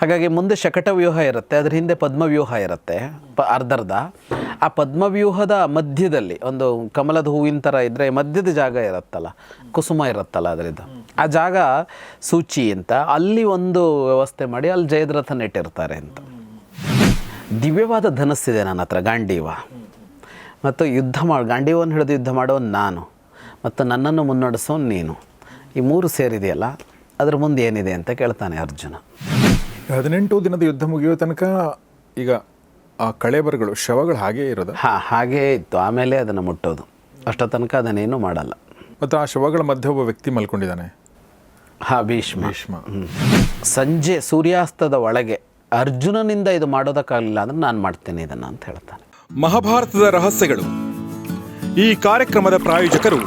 ಹಾಗಾಗಿ ಮುಂದೆ ಶಕಟವ್ಯೂಹ ಇರುತ್ತೆ, ಅದ್ರ ಹಿಂದೆ ಪದ್ಮವ್ಯೂಹ ಇರುತ್ತೆ, ಪ ಅರ್ಧರ್ಧ. ಆ ಪದ್ಮವ್ಯೂಹದ ಮಧ್ಯದಲ್ಲಿ ಒಂದು ಕಮಲದ ಹೂವಿನ ಥರ ಇದ್ದರೆ ಮಧ್ಯದ ಜಾಗ ಇರುತ್ತಲ್ಲ, ಕುಸುಮ ಇರುತ್ತಲ್ಲ ಅದರಿಂದ ಆ ಜಾಗ ಸೂಚಿ ಅಂತ, ಅಲ್ಲಿ ಒಂದು ವ್ಯವಸ್ಥೆ ಮಾಡಿ ಅಲ್ಲಿ ಜಯದ್ರಥನ ಇಟ್ಟಿರ್ತಾರೆ ಅಂತ. ದಿವ್ಯವಾದ ಧನಸ್ಸಿದೆ ನನ್ನ ಹತ್ರ, ಗಾಂಡೀವ. ಮತ್ತು ಯುದ್ಧ ಮಾಡಿ ಗಾಂಡೀವನ್ನು ಹಿಡಿದು ಯುದ್ಧ ಮಾಡೋನು ನಾನು, ಮತ್ತು ನನ್ನನ್ನು ಮುನ್ನಡೆಸೋನು ನೀನು. ಈ ಮೂರು ಸೇರಿದೆಯಲ್ಲ, ಅದ್ರ ಮುಂದೆ ಏನಿದೆ ಅಂತ ಕೇಳ್ತಾನೆ ಅರ್ಜುನ. ಹದಿನೆಂಟು ದಿನದ ಯುದ್ಧ ಮುಗಿಯೋ ತನಕ ಈಗ ಆ ಕಳೆಬರಗಳು ಶವಗಳು ಹಾಗೇ ಇರೋದು? ಹಾಂ ಹಾಗೇ ಇತ್ತು. ಆಮೇಲೆ ಅದನ್ನು ಮುಟ್ಟೋದು. ಅಷ್ಟೋ ತನಕ ಅದನ್ನೇನು ಮಾಡಲ್ಲ. ಮತ್ತು ಆ ಶವಗಳ ಮಧ್ಯೆ ಒಬ್ಬ ವ್ಯಕ್ತಿ ಮಲ್ಕೊಂಡಿದ್ದಾನೆ. ಹಾಂ ಭೀಷ್ಮ. ಭೀಷ್ಮ. ಸಂಜೆ ಸೂರ್ಯಾಸ್ತದ ಒಳಗೆ ಅರ್ಜುನನಿಂದ ಇದು ಮಾಡೋದಕ್ಕಾಗಲಿಲ್ಲ ಅಂದ್ರೆ ನಾನು ಮಾಡ್ತೇನೆ ಇದನ್ನು ಅಂತ ಹೇಳ್ತಾನೆ. ಮಹಾಭಾರತದ ರಹಸ್ಯಗಳು. ಈ ಕಾರ್ಯಕ್ರಮದ ಪ್ರಾಯೋಜಕರು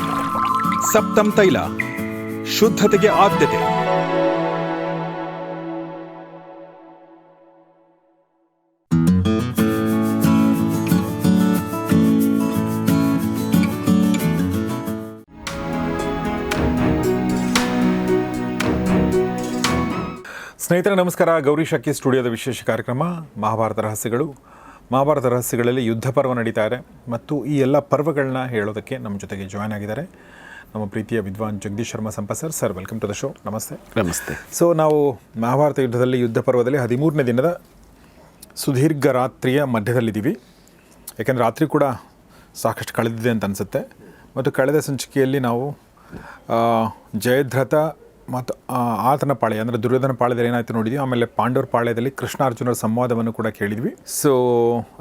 ಸಪ್ತಮ್ ತೈಲ ಶುದ್ಧತೆಗೆ ಆದ್ಯತೆ. ಸ್ನೇಹಿತರೆ ನಮಸ್ಕಾರ. ಗೌರಿ ಶಕ್ಕಿ ಸ್ಟುಡಿಯೋದ ವಿಶೇಷ ಕಾರ್ಯಕ್ರಮ ಮಹಾಭಾರತ ರಹಸ್ಯಗಳು. ಮಹಾಭಾರತ ರಹಸ್ಯಗಳಲ್ಲಿ ಯುದ್ಧ ಪರ್ವ ನಡೀತಾ ಇದೆ. ಮತ್ತು ಈ ಎಲ್ಲ ಪರ್ವಗಳನ್ನ ಹೇಳೋದಕ್ಕೆ ನಮ್ಮ ಜೊತೆಗೆ ಜಾಯ್ನ್ ಆಗಿದ್ದಾರೆ. ನಮ್ಮ ಪ್ರೀತಿಯ ವಿದ್ವಾನ್ Jagadish Sharma Sampa sir sir welcome to the show ನಮಸ್ತೆ. ನಮಸ್ತೆ. ಸೊ ನಾವು ಮಹಾಭಾರತ ಯುದ್ಧದಲ್ಲಿ ಯುದ್ಧ ಪರ್ವದಲ್ಲಿ ಹದಿಮೂರನೇ ದಿನದ ಸುದೀರ್ಘ ರಾತ್ರಿಯ ಮಧ್ಯದಲ್ಲಿದ್ದೀವಿ. ಯಾಕೆಂದರೆ ರಾತ್ರಿ ಕೂಡ ಸಾಕಷ್ಟು ಕಳೆದಿದೆ ಅಂತ ಅನಿಸುತ್ತೆ. ಮತ್ತು ಕಳೆದ ಸಂಚಿಕೆಯಲ್ಲಿ ನಾವು ಜಯದ್ರಥ ಮತ್ತು ಆತನ ಪಾಳೆ, ಅಂದರೆ ದುರ್ಯೋಧನ ಪಾಳ್ಯದಲ್ಲಿ ಏನಾಯ್ತು ನೋಡಿದ್ವಿ? ಆಮೇಲೆ ಪಾಂಡವರ ಪಾಳ್ಯದಲ್ಲಿ ಕೃಷ್ಣಾರ್ಜುನರ ಸಂವಾದವನ್ನು ಕೂಡ ಕೇಳಿದ್ವಿ. ಸೊ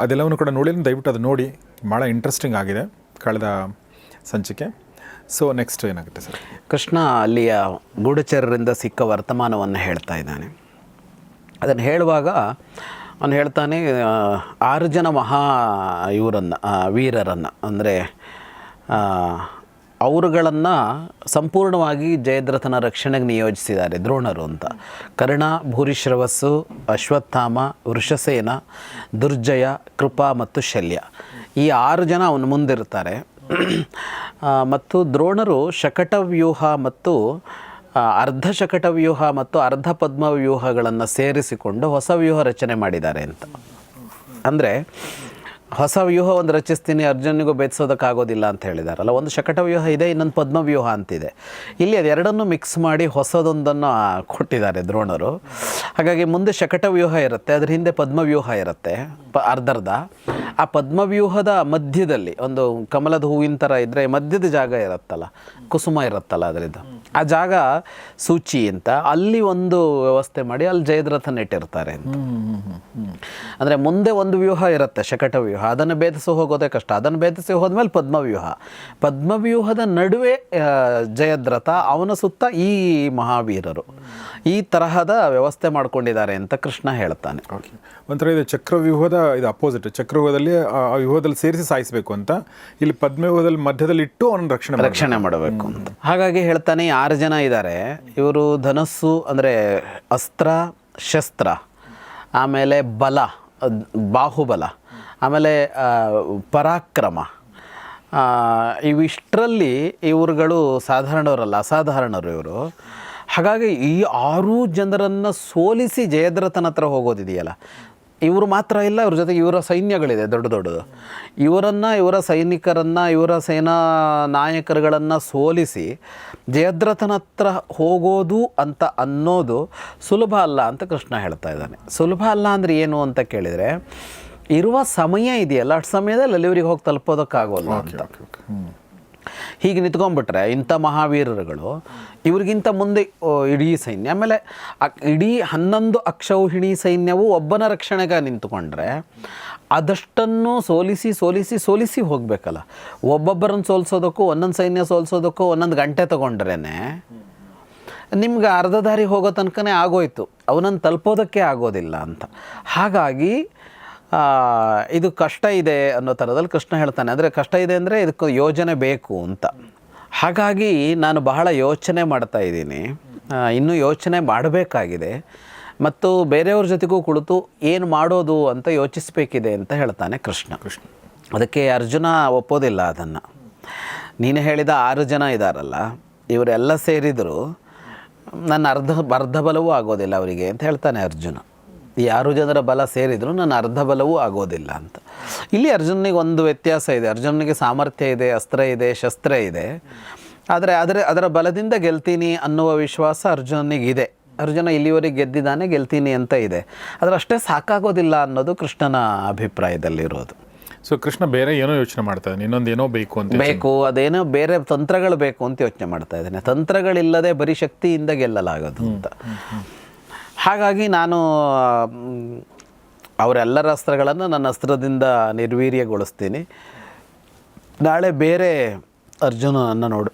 ಅದೆಲ್ಲವನ್ನು ಕೂಡ ನೋಡಿ ದಯವಿಟ್ಟು ಅದು ನೋಡಿ. ಭಾಳ ಇಂಟ್ರೆಸ್ಟಿಂಗ್ ಆಗಿದೆ ಕಳೆದ ಸಂಚಿಕೆ. ಸೊ ನೆಕ್ಸ್ಟ್ ಏನಾಗುತ್ತೆ ಸರ್? ಕೃಷ್ಣ ಅಲ್ಲಿಯ ಗೂಢಚರರಿಂದ ಸಿಕ್ಕ ವರ್ತಮಾನವನ್ನು ಹೇಳ್ತಾ ಇದ್ದಾನೆ. ಅದನ್ನು ಹೇಳುವಾಗ ಅವನು ಹೇಳ್ತಾನೆ ಆರು ಜನ ಮಹಾ ಇವರನ್ನು ವೀರರನ್ನು, ಅಂದರೆ ಅವರುಗಳನ್ನು ಸಂಪೂರ್ಣವಾಗಿ ಜಯದ್ರಥನ ರಕ್ಷಣೆಗೆ ನಿಯೋಜಿಸಿದ್ದಾರೆ, ದ್ರೋಣರು ಅಂತ. ಕರ್ಣ ಭೂರಿಶ್ರವಸ್ಸು ಅಶ್ವತ್ಥಾಮ, ವೃಷಸೇನ, ದುರ್ಜಯ, ಕೃಪಾ ಮತ್ತು ಶಲ್ಯ. ಈ ಆರು ಜನ ಅವನ ಮುಂದಿರ್ತಾರೆ. ಮತ್ತು ದ್ರೋಣರು ಶಕಟವ್ಯೂಹ ಮತ್ತು ಅರ್ಧ ಶಕಟವ್ಯೂಹ ಮತ್ತು ಅರ್ಧ ಪದ್ಮವ್ಯೂಹಗಳನ್ನು ಸೇರಿಸಿಕೊಂಡು ಹೊಸ ವ್ಯೂಹ ರಚನೆ ಮಾಡಿದ್ದಾರೆ ಅಂತ. ಅಂದರೆ ಹೊಸ ವ್ಯೂಹ ಒಂದು ರಚಿಸ್ತೀನಿ ಅರ್ಜುನಿಗೂ ಬೇಯಿಸೋದಕ್ಕಾಗೋದಿಲ್ಲ ಅಂತ ಹೇಳಿದಾರಲ್ಲ, ಒಂದು ಶಕಟ ವ್ಯೂಹ ಇದೆ, ಇನ್ನೊಂದು ಪದ್ಮವ್ಯೂಹ ಅಂತಿದೆ ಇಲ್ಲಿ ಅದೆರಡನ್ನು ಮಿಕ್ಸ್ ಮಾಡಿ ಹೊಸದೊಂದನ್ನು ಕೊಟ್ಟಿದ್ದಾರೆ ದ್ರೋಣರು. ಹಾಗಾಗಿ ಮುಂದೆ ಶಕಟ ವ್ಯೂಹ ಇರುತ್ತೆ, ಅದ್ರ ಹಿಂದೆ ಪದ್ಮವ್ಯೂಹ ಇರುತ್ತೆ, ಪ ಅರ್ಧರ್ಧ. ಆ ಪದ್ಮವ್ಯೂಹದ ಮಧ್ಯದಲ್ಲಿ, ಒಂದು ಕಮಲದ ಹೂವಿನ ಥರ ಇದ್ದರೆ ಮಧ್ಯದ ಜಾಗ ಇರುತ್ತಲ್ಲ, ಕುಸುಮ ಇರುತ್ತಲ್ಲ ಅದರಿಂದ. ಆ ಜಾಗ ಸೂಚಿ ಅಂತ. ಅಲ್ಲಿ ಒಂದು ವ್ಯವಸ್ಥೆ ಮಾಡಿ ಅಲ್ಲಿ ಜಯದ್ರಥನ ಇಟ್ಟಿರ್ತಾರೆ ಅಂತ. ಅಂದರೆ ಮುಂದೆ ಒಂದು ವ್ಯೂಹ ಇರುತ್ತೆ ಶಕಟ ವ್ಯೂಹ. ಅದನ್ನು ಭೇದಿಸಿ ಹೋಗೋದೇ ಕಷ್ಟ. ಅದನ್ನು ಭೇದಿಸಿ ಹೋದ್ಮೇಲೆ ಪದ್ಮವ್ಯೂಹ ಪದ್ಮವ್ಯೂಹದ ನಡುವೆ ಜಯದ್ರಥ ಅವನ ಸುತ್ತ ಈ ಮಹಾವೀರರು. ಈ ತರಹದ ವ್ಯವಸ್ಥೆ ಮಾಡ್ಕೊಂಡಿದ್ದಾರೆ ಅಂತ ಕೃಷ್ಣ ಹೇಳ್ತಾನೆ. ಒಂಥರ ಇದು ಚಕ್ರವ್ಯೂಹದ ಇದು ಅಪೋಸಿಟ್ ಚಕ್ರವ್ಯೂಹದಲ್ಲಿ ಆ ವ್ಯೂಹದಲ್ಲಿ ಸೇರಿಸಿ ಸಾಯಿಸಬೇಕು ಅಂತ. ಇಲ್ಲಿ ಪದ್ಮವ್ಯೂಹದಲ್ಲಿ ಮಧ್ಯದಲ್ಲಿ ಇಟ್ಟು ಅವನ ರಕ್ಷಣೆ ರಕ್ಷಣೆ ಮಾಡಬೇಕು ಅಂತ. ಹಾಗಾಗಿ ಹೇಳ್ತಾನೆ ಆರು ಜನ ಇದ್ದಾರೆ. ಇವರು ಧನಸ್ಸು ಅಂದರೆ ಅಸ್ತ್ರ, ಶಸ್ತ್ರ, ಆಮೇಲೆ ಬಲ, ಬಾಹುಬಲ, ಆಮೇಲೆ ಪರಾಕ್ರಮ. ಇವಿಷ್ಟರಲ್ಲಿ ಇವರುಗಳು ಸಾಧಾರಣವರಲ್ಲ, ಅಸಾಧಾರಣರು ಇವರು. ಹಾಗಾಗಿ ಈ ಆರು ಜನರನ್ನು ಸೋಲಿಸಿ ಜಯದ್ರಥನ ಹತ್ರ ಹೋಗೋದಿದೆಯಲ್ಲ. ಇವರು ಮಾತ್ರ ಇಲ್ಲ, ಇವ್ರ ಜೊತೆಗೆ ಇವರ ಸೈನ್ಯಗಳಿದೆ, ದೊಡ್ಡ ದೊಡ್ಡದು. ಇವರನ್ನು, ಇವರ ಸೈನಿಕರನ್ನು, ಇವರ ಸೇನಾ ನಾಯಕರುಗಳನ್ನು ಸೋಲಿಸಿ ಜಯದ್ರಥನ ಹತ್ರ ಹೋಗೋದು ಅಂತ ಅನ್ನೋದು ಸುಲಭ ಅಲ್ಲ ಅಂತ ಕೃಷ್ಣ ಹೇಳ್ತಾ ಇದ್ದಾನೆ. ಸುಲಭ ಅಲ್ಲ ಅಂದರೆ ಏನು ಅಂತ ಕೇಳಿದರೆ, ಇರುವ ಸಮಯ ಇದೆಯಲ್ಲ, ಅಷ್ಟು ಸಮಯದಲ್ಲಿ ಅಲ್ಲಿ ಹೋಗಿ ತಲುಪೋದಕ್ಕಾಗೋಲ್ಲ ಅಂತ. ಹೀಗೆ ನಿಂತ್ಕೊಂಡ್ಬಿಟ್ರೆ ಇಂಥ ಮಹಾವೀರರುಗಳು, ಇವ್ರಿಗಿಂತ ಮುಂದೆ ಇಡೀ ಸೈನ್ಯ. ಆಮೇಲೆ ಇಡೀ ಹನ್ನೊಂದು ಅಕ್ಷೌಹಿಣಿ ಸೈನ್ಯವು ಒಬ್ಬನ ರಕ್ಷಣೆಗೆ ನಿಂತ್ಕೊಂಡ್ರೆ ಅದಷ್ಟನ್ನು ಸೋಲಿಸಿ ಸೋಲಿಸಿ ಸೋಲಿಸಿ ಹೋಗಬೇಕಲ್ಲ. ಒಬ್ಬೊಬ್ಬರನ್ನು ಸೋಲಿಸೋದಕ್ಕೂ, ಒಂದೊಂದು ಸೈನ್ಯ ಸೋಲಿಸೋದಕ್ಕೂ ಒಂದೊಂದು ಗಂಟೆ ತೊಗೊಂಡ್ರೇ ನಿಮ್ಗೆ ಅರ್ಧ ದಾರಿ ಹೋಗೋ ತನಕನೇ ಆಗೋಯ್ತು. ಅವನನ್ನು ತಲುಪೋದಕ್ಕೆ ಆಗೋದಿಲ್ಲ ಅಂತ. ಹಾಗಾಗಿ ಇದು ಕಷ್ಟ ಇದೆ ಅನ್ನೋ ಥರದಲ್ಲಿ ಕೃಷ್ಣ ಹೇಳ್ತಾನೆ. ಅಂದರೆ ಕಷ್ಟ ಇದೆ ಅಂದರೆ ಇದಕ್ಕೆ ಯೋಜನೆ ಬೇಕು ಅಂತ. ಹಾಗಾಗಿ ನಾನು ಬಹಳ ಯೋಚನೆ ಮಾಡ್ತಾ ಇದ್ದೀನಿ. ಇನ್ನೂ ಯೋಚನೆ ಮಾಡಬೇಕಾಗಿದೆ. ಮತ್ತು ಬೇರೆಯವ್ರ ಜೊತೆಗೂ ಕುಳಿತು ಏನು ಮಾಡೋದು ಅಂತ ಯೋಚಿಸಬೇಕಿದೆ ಅಂತ ಹೇಳ್ತಾನೆ ಕೃಷ್ಣ. ಕೃಷ್ಣ. ಅದಕ್ಕೆ ಅರ್ಜುನ ಒಪ್ಪೋದಿಲ್ಲ ಅದನ್ನು. ನೀನು ಹೇಳಿದ ಆರು ಜನ ಇದ್ದಾರಲ್ಲ ಇವರೆಲ್ಲ ಸೇರಿದರೂ. ನನ್ನ ಅರ್ಧ ಅರ್ಧ ಬಲವೂ ಆಗೋದಿಲ್ಲ ಅವರಿಗೆ ಅಂತ ಹೇಳ್ತಾನೆ ಅರ್ಜುನ. ಈ ಆರು ಜನರ ಬಲ ಸೇರಿದರೂ ನನ್ನ ಅರ್ಧ ಬಲವೂ ಆಗೋದಿಲ್ಲ ಅಂತ. ಇಲ್ಲಿ ಅರ್ಜುನಿಗೆ ಒಂದು ವ್ಯತ್ಯಾಸ ಇದೆ. ಅರ್ಜುನಿಗೆ ಸಾಮರ್ಥ್ಯ ಇದೆ ಅಸ್ತ್ರ ಇದೆ ಶಸ್ತ್ರ ಇದೆ. ಆದರೆ ಅದರ ಅದರ ಬಲದಿಂದ ಗೆಲ್ತೀನಿ ಅನ್ನುವ ವಿಶ್ವಾಸ ಅರ್ಜುನಿಗಿದೆ ಅರ್ಜುನ ಇಲ್ಲಿವರೆಗೆ ಗೆದ್ದಿದ್ದಾನೆ ಗೆಲ್ತೀನಿ ಅಂತ ಇದೆ. ಆದರೆ ಅಷ್ಟೇ ಸಾಕಾಗೋದಿಲ್ಲ ಅನ್ನೋದು ಕೃಷ್ಣನ ಅಭಿಪ್ರಾಯದಲ್ಲಿರೋದು. ಸೊ ಕೃಷ್ಣ ಬೇರೆ ಏನೋ ಯೋಚನೆ ಮಾಡ್ತಾ ಇದ್ದಾನೆ. ಇನ್ನೊಂದು ಏನೋ ಬೇಕು ಅಂತ ಬೇಕು ಅದೇನೋ ಬೇರೆ ತಂತ್ರಗಳು ಬೇಕು ಅಂತ ಯೋಚನೆ ಮಾಡ್ತಾ ಇದ್ದಾನೆ. ತಂತ್ರಗಳಿಲ್ಲದೆ ಬರೀ ಶಕ್ತಿಯಿಂದ ಗೆಲ್ಲಲಾಗೋದು ಅಂತ. ಹಾಗಾಗಿ ನಾನು ಅವರೆಲ್ಲರ ಅಸ್ತ್ರಗಳನ್ನು ನನ್ನ ಅಸ್ತ್ರದಿಂದ ನಿರ್ವೀರ್ಯಗೊಳಿಸ್ತೀನಿ. ನಾಳೆ ಬೇರೆ ಅರ್ಜುನನನ್ನು ನೋಡು,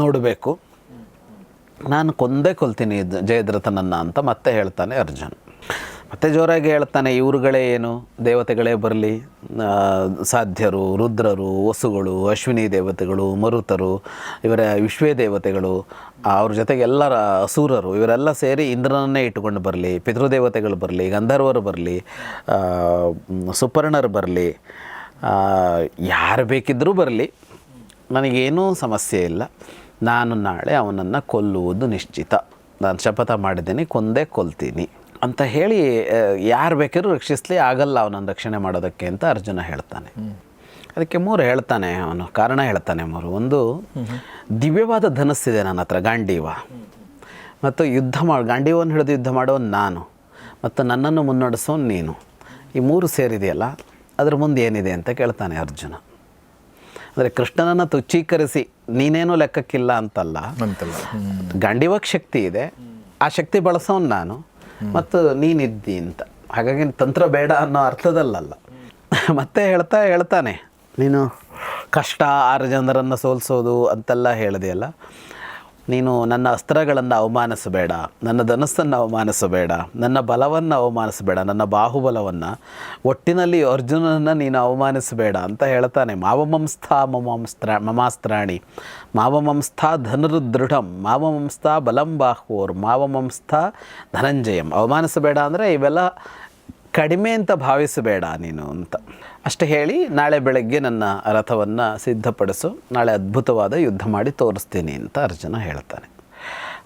ನೋಡಬೇಕು. ನಾನು ಕೊಂದೇ ಕೊಲ್ತೀನಿ ಜಯದ್ರಥನನ್ನು ಅಂತ ಮತ್ತೆ ಹೇಳ್ತಾನೆ ಅರ್ಜುನ್. ಮತ್ತೆ ಜೋರಾಗಿ ಹೇಳ್ತಾನೆ, ಇವರುಗಳೇ ಏನು? ದೇವತೆಗಳೇ ಬರಲಿ. ಸಾಧ್ಯರು, ರುದ್ರರು, ವಸುಗಳು, ಅಶ್ವಿನಿ ದೇವತೆಗಳು, ಮರುತರು, ಇವರ ವಿಶ್ವೇ ದೇವತೆಗಳು, ಅವ್ರ ಜೊತೆಗೆ ಎಲ್ಲರ ಅಸುರರು, ಇವರೆಲ್ಲ ಸೇರಿ ಇಂದ್ರನನ್ನೇ ಇಟ್ಟುಕೊಂಡು ಬರಲಿ. ಪಿತೃದೇವತೆಗಳು ಬರಲಿ, ಗಂಧರ್ವರು ಬರಲಿ ಸುಪರ್ಣರು ಬರಲಿ ಯಾರು ಬೇಕಿದ್ದರೂ ಬರಲಿ. ನನಗೇನೂ ಸಮಸ್ಯೆ ಇಲ್ಲ. ನಾನು ನಾಳೆ ಅವನನ್ನು ಕೊಲ್ಲುವುದು ನಿಶ್ಚಿತ. ನಾನು ಶಪಥ ಮಾಡಿದ್ದೀನಿ, ಕೊಂದೇ ಕೊಲ್ತೀನಿ. ಅಂತ ಹೇಳಿ ಯಾರು ಬೇಕಾದ್ರೂ ರಕ್ಷಿಸಲಿ ಆಗಲ್ಲ ಅವನನ್ನು ರಕ್ಷಣೆ ಮಾಡೋದಕ್ಕೆ ಅಂತ ಅರ್ಜುನ ಹೇಳ್ತಾನೆ. ಅದಕ್ಕೆ ಮೂರು ಹೇಳ್ತಾನೆ ಅವನು ಕಾರಣ ಹೇಳ್ತಾನೆ ಮೂರು. ಒಂದು ದಿವ್ಯವಾದ ಧನಸ್ಸಿದೆ ನನ್ನ ಹತ್ರ ಗಾಂಡೀವ. ಮತ್ತು ಯುದ್ಧ ಮಾಡಿ ಗಾಂಡೀವನ್ನು ಹಿಡಿದು ಯುದ್ಧ ಮಾಡೋನು ನಾನು. ಮತ್ತು ನನ್ನನ್ನು ಮುನ್ನಡೆಸೋನು ನೀನು. ಈ ಮೂರು ಸೇರಿದೆಯಲ್ಲ ಅದ್ರ ಮುಂದೆ ಏನಿದೆ ಅಂತ ಕೇಳ್ತಾನೆ ಅರ್ಜುನ. ಅಂದರೆ ಕೃಷ್ಣನನ್ನು ತುಚ್ಚೀಕರಿಸಿ ನೀನೇನೂ ಲೆಕ್ಕಕ್ಕಿಲ್ಲ ಅಂತಲ್ಲ. ಗಾಂಡೀವಕ್ಕೆ ಗಾಂಡಿವಾಗ ಶಕ್ತಿ ಇದೆ. ಆ ಶಕ್ತಿ ಬಳಸೋನು ನಾನು. ಮತ್ತು ನೀನಿದ್ದಿ ಅಂತ. ಹಾಗಾಗಿ ತಂತ್ರ ಬೇಡ ಅನ್ನೋ ಅರ್ಥದಲ್ಲಲ್ಲ. ಮತ್ತೆ ಹೇಳ್ತಾ ಹೇಳ್ತಾನೆ, ನೀನು ಕಷ್ಟ ಆರು ಜನರನ್ನು ಸೋಲಿಸೋದು ಅಂತೆಲ್ಲ ಹೇಳಿದೆಯಲ್ಲ. ನೀನು ನನ್ನ ಅಸ್ತ್ರಗಳನ್ನು ಅವಮಾನಿಸಬೇಡ, ನನ್ನ ಧನಸ್ಸನ್ನು ಅವಮಾನಿಸಬೇಡ, ನನ್ನ ಬಲವನ್ನು ಅವಮಾನಿಸಬೇಡ, ನನ್ನ ಬಾಹುಬಲವನ್ನು ಒಟ್ಟಿನಲ್ಲಿ ಅರ್ಜುನನನ್ನು ನೀನು ಅವಮಾನಿಸಬೇಡ ಅಂತ ಹೇಳ್ತಾನೆ. ಮಾವಮಂಸ್ಥ ಮಮಾಂಸ್ತ್ರ, ಮಮಾಸ್ತ್ರಾಣಿ. ಮಾವಮಂಸ್ಥ ಧನುರ್ದೃಢಂ, ಮಾವಮಂಸ್ಥ ಬಲಂ ಬಾಹುವೋರ್, ಮಾವಮಂಸ್ಥ ಧನಂಜಯಂ. ಅವಮಾನಿಸಬೇಡ ಅಂದರೆ ಇವೆಲ್ಲ ಕಡಿಮೆ ಅಂತ ಭಾವಿಸಬೇಡ ನೀನು ಅಂತ. ಅಷ್ಟೇ ಹೇಳಿ ನಾಳೆ ಬೆಳಗ್ಗೆ ನನ್ನ ರಥವನ್ನು ಸಿದ್ಧಪಡಿಸು ನಾಳೆ ಅದ್ಭುತವಾದ ಯುದ್ಧ ಮಾಡಿ ತೋರಿಸ್ತೀನಿ ಅಂತ ಅರ್ಜುನ ಹೇಳ್ತಾನೆ.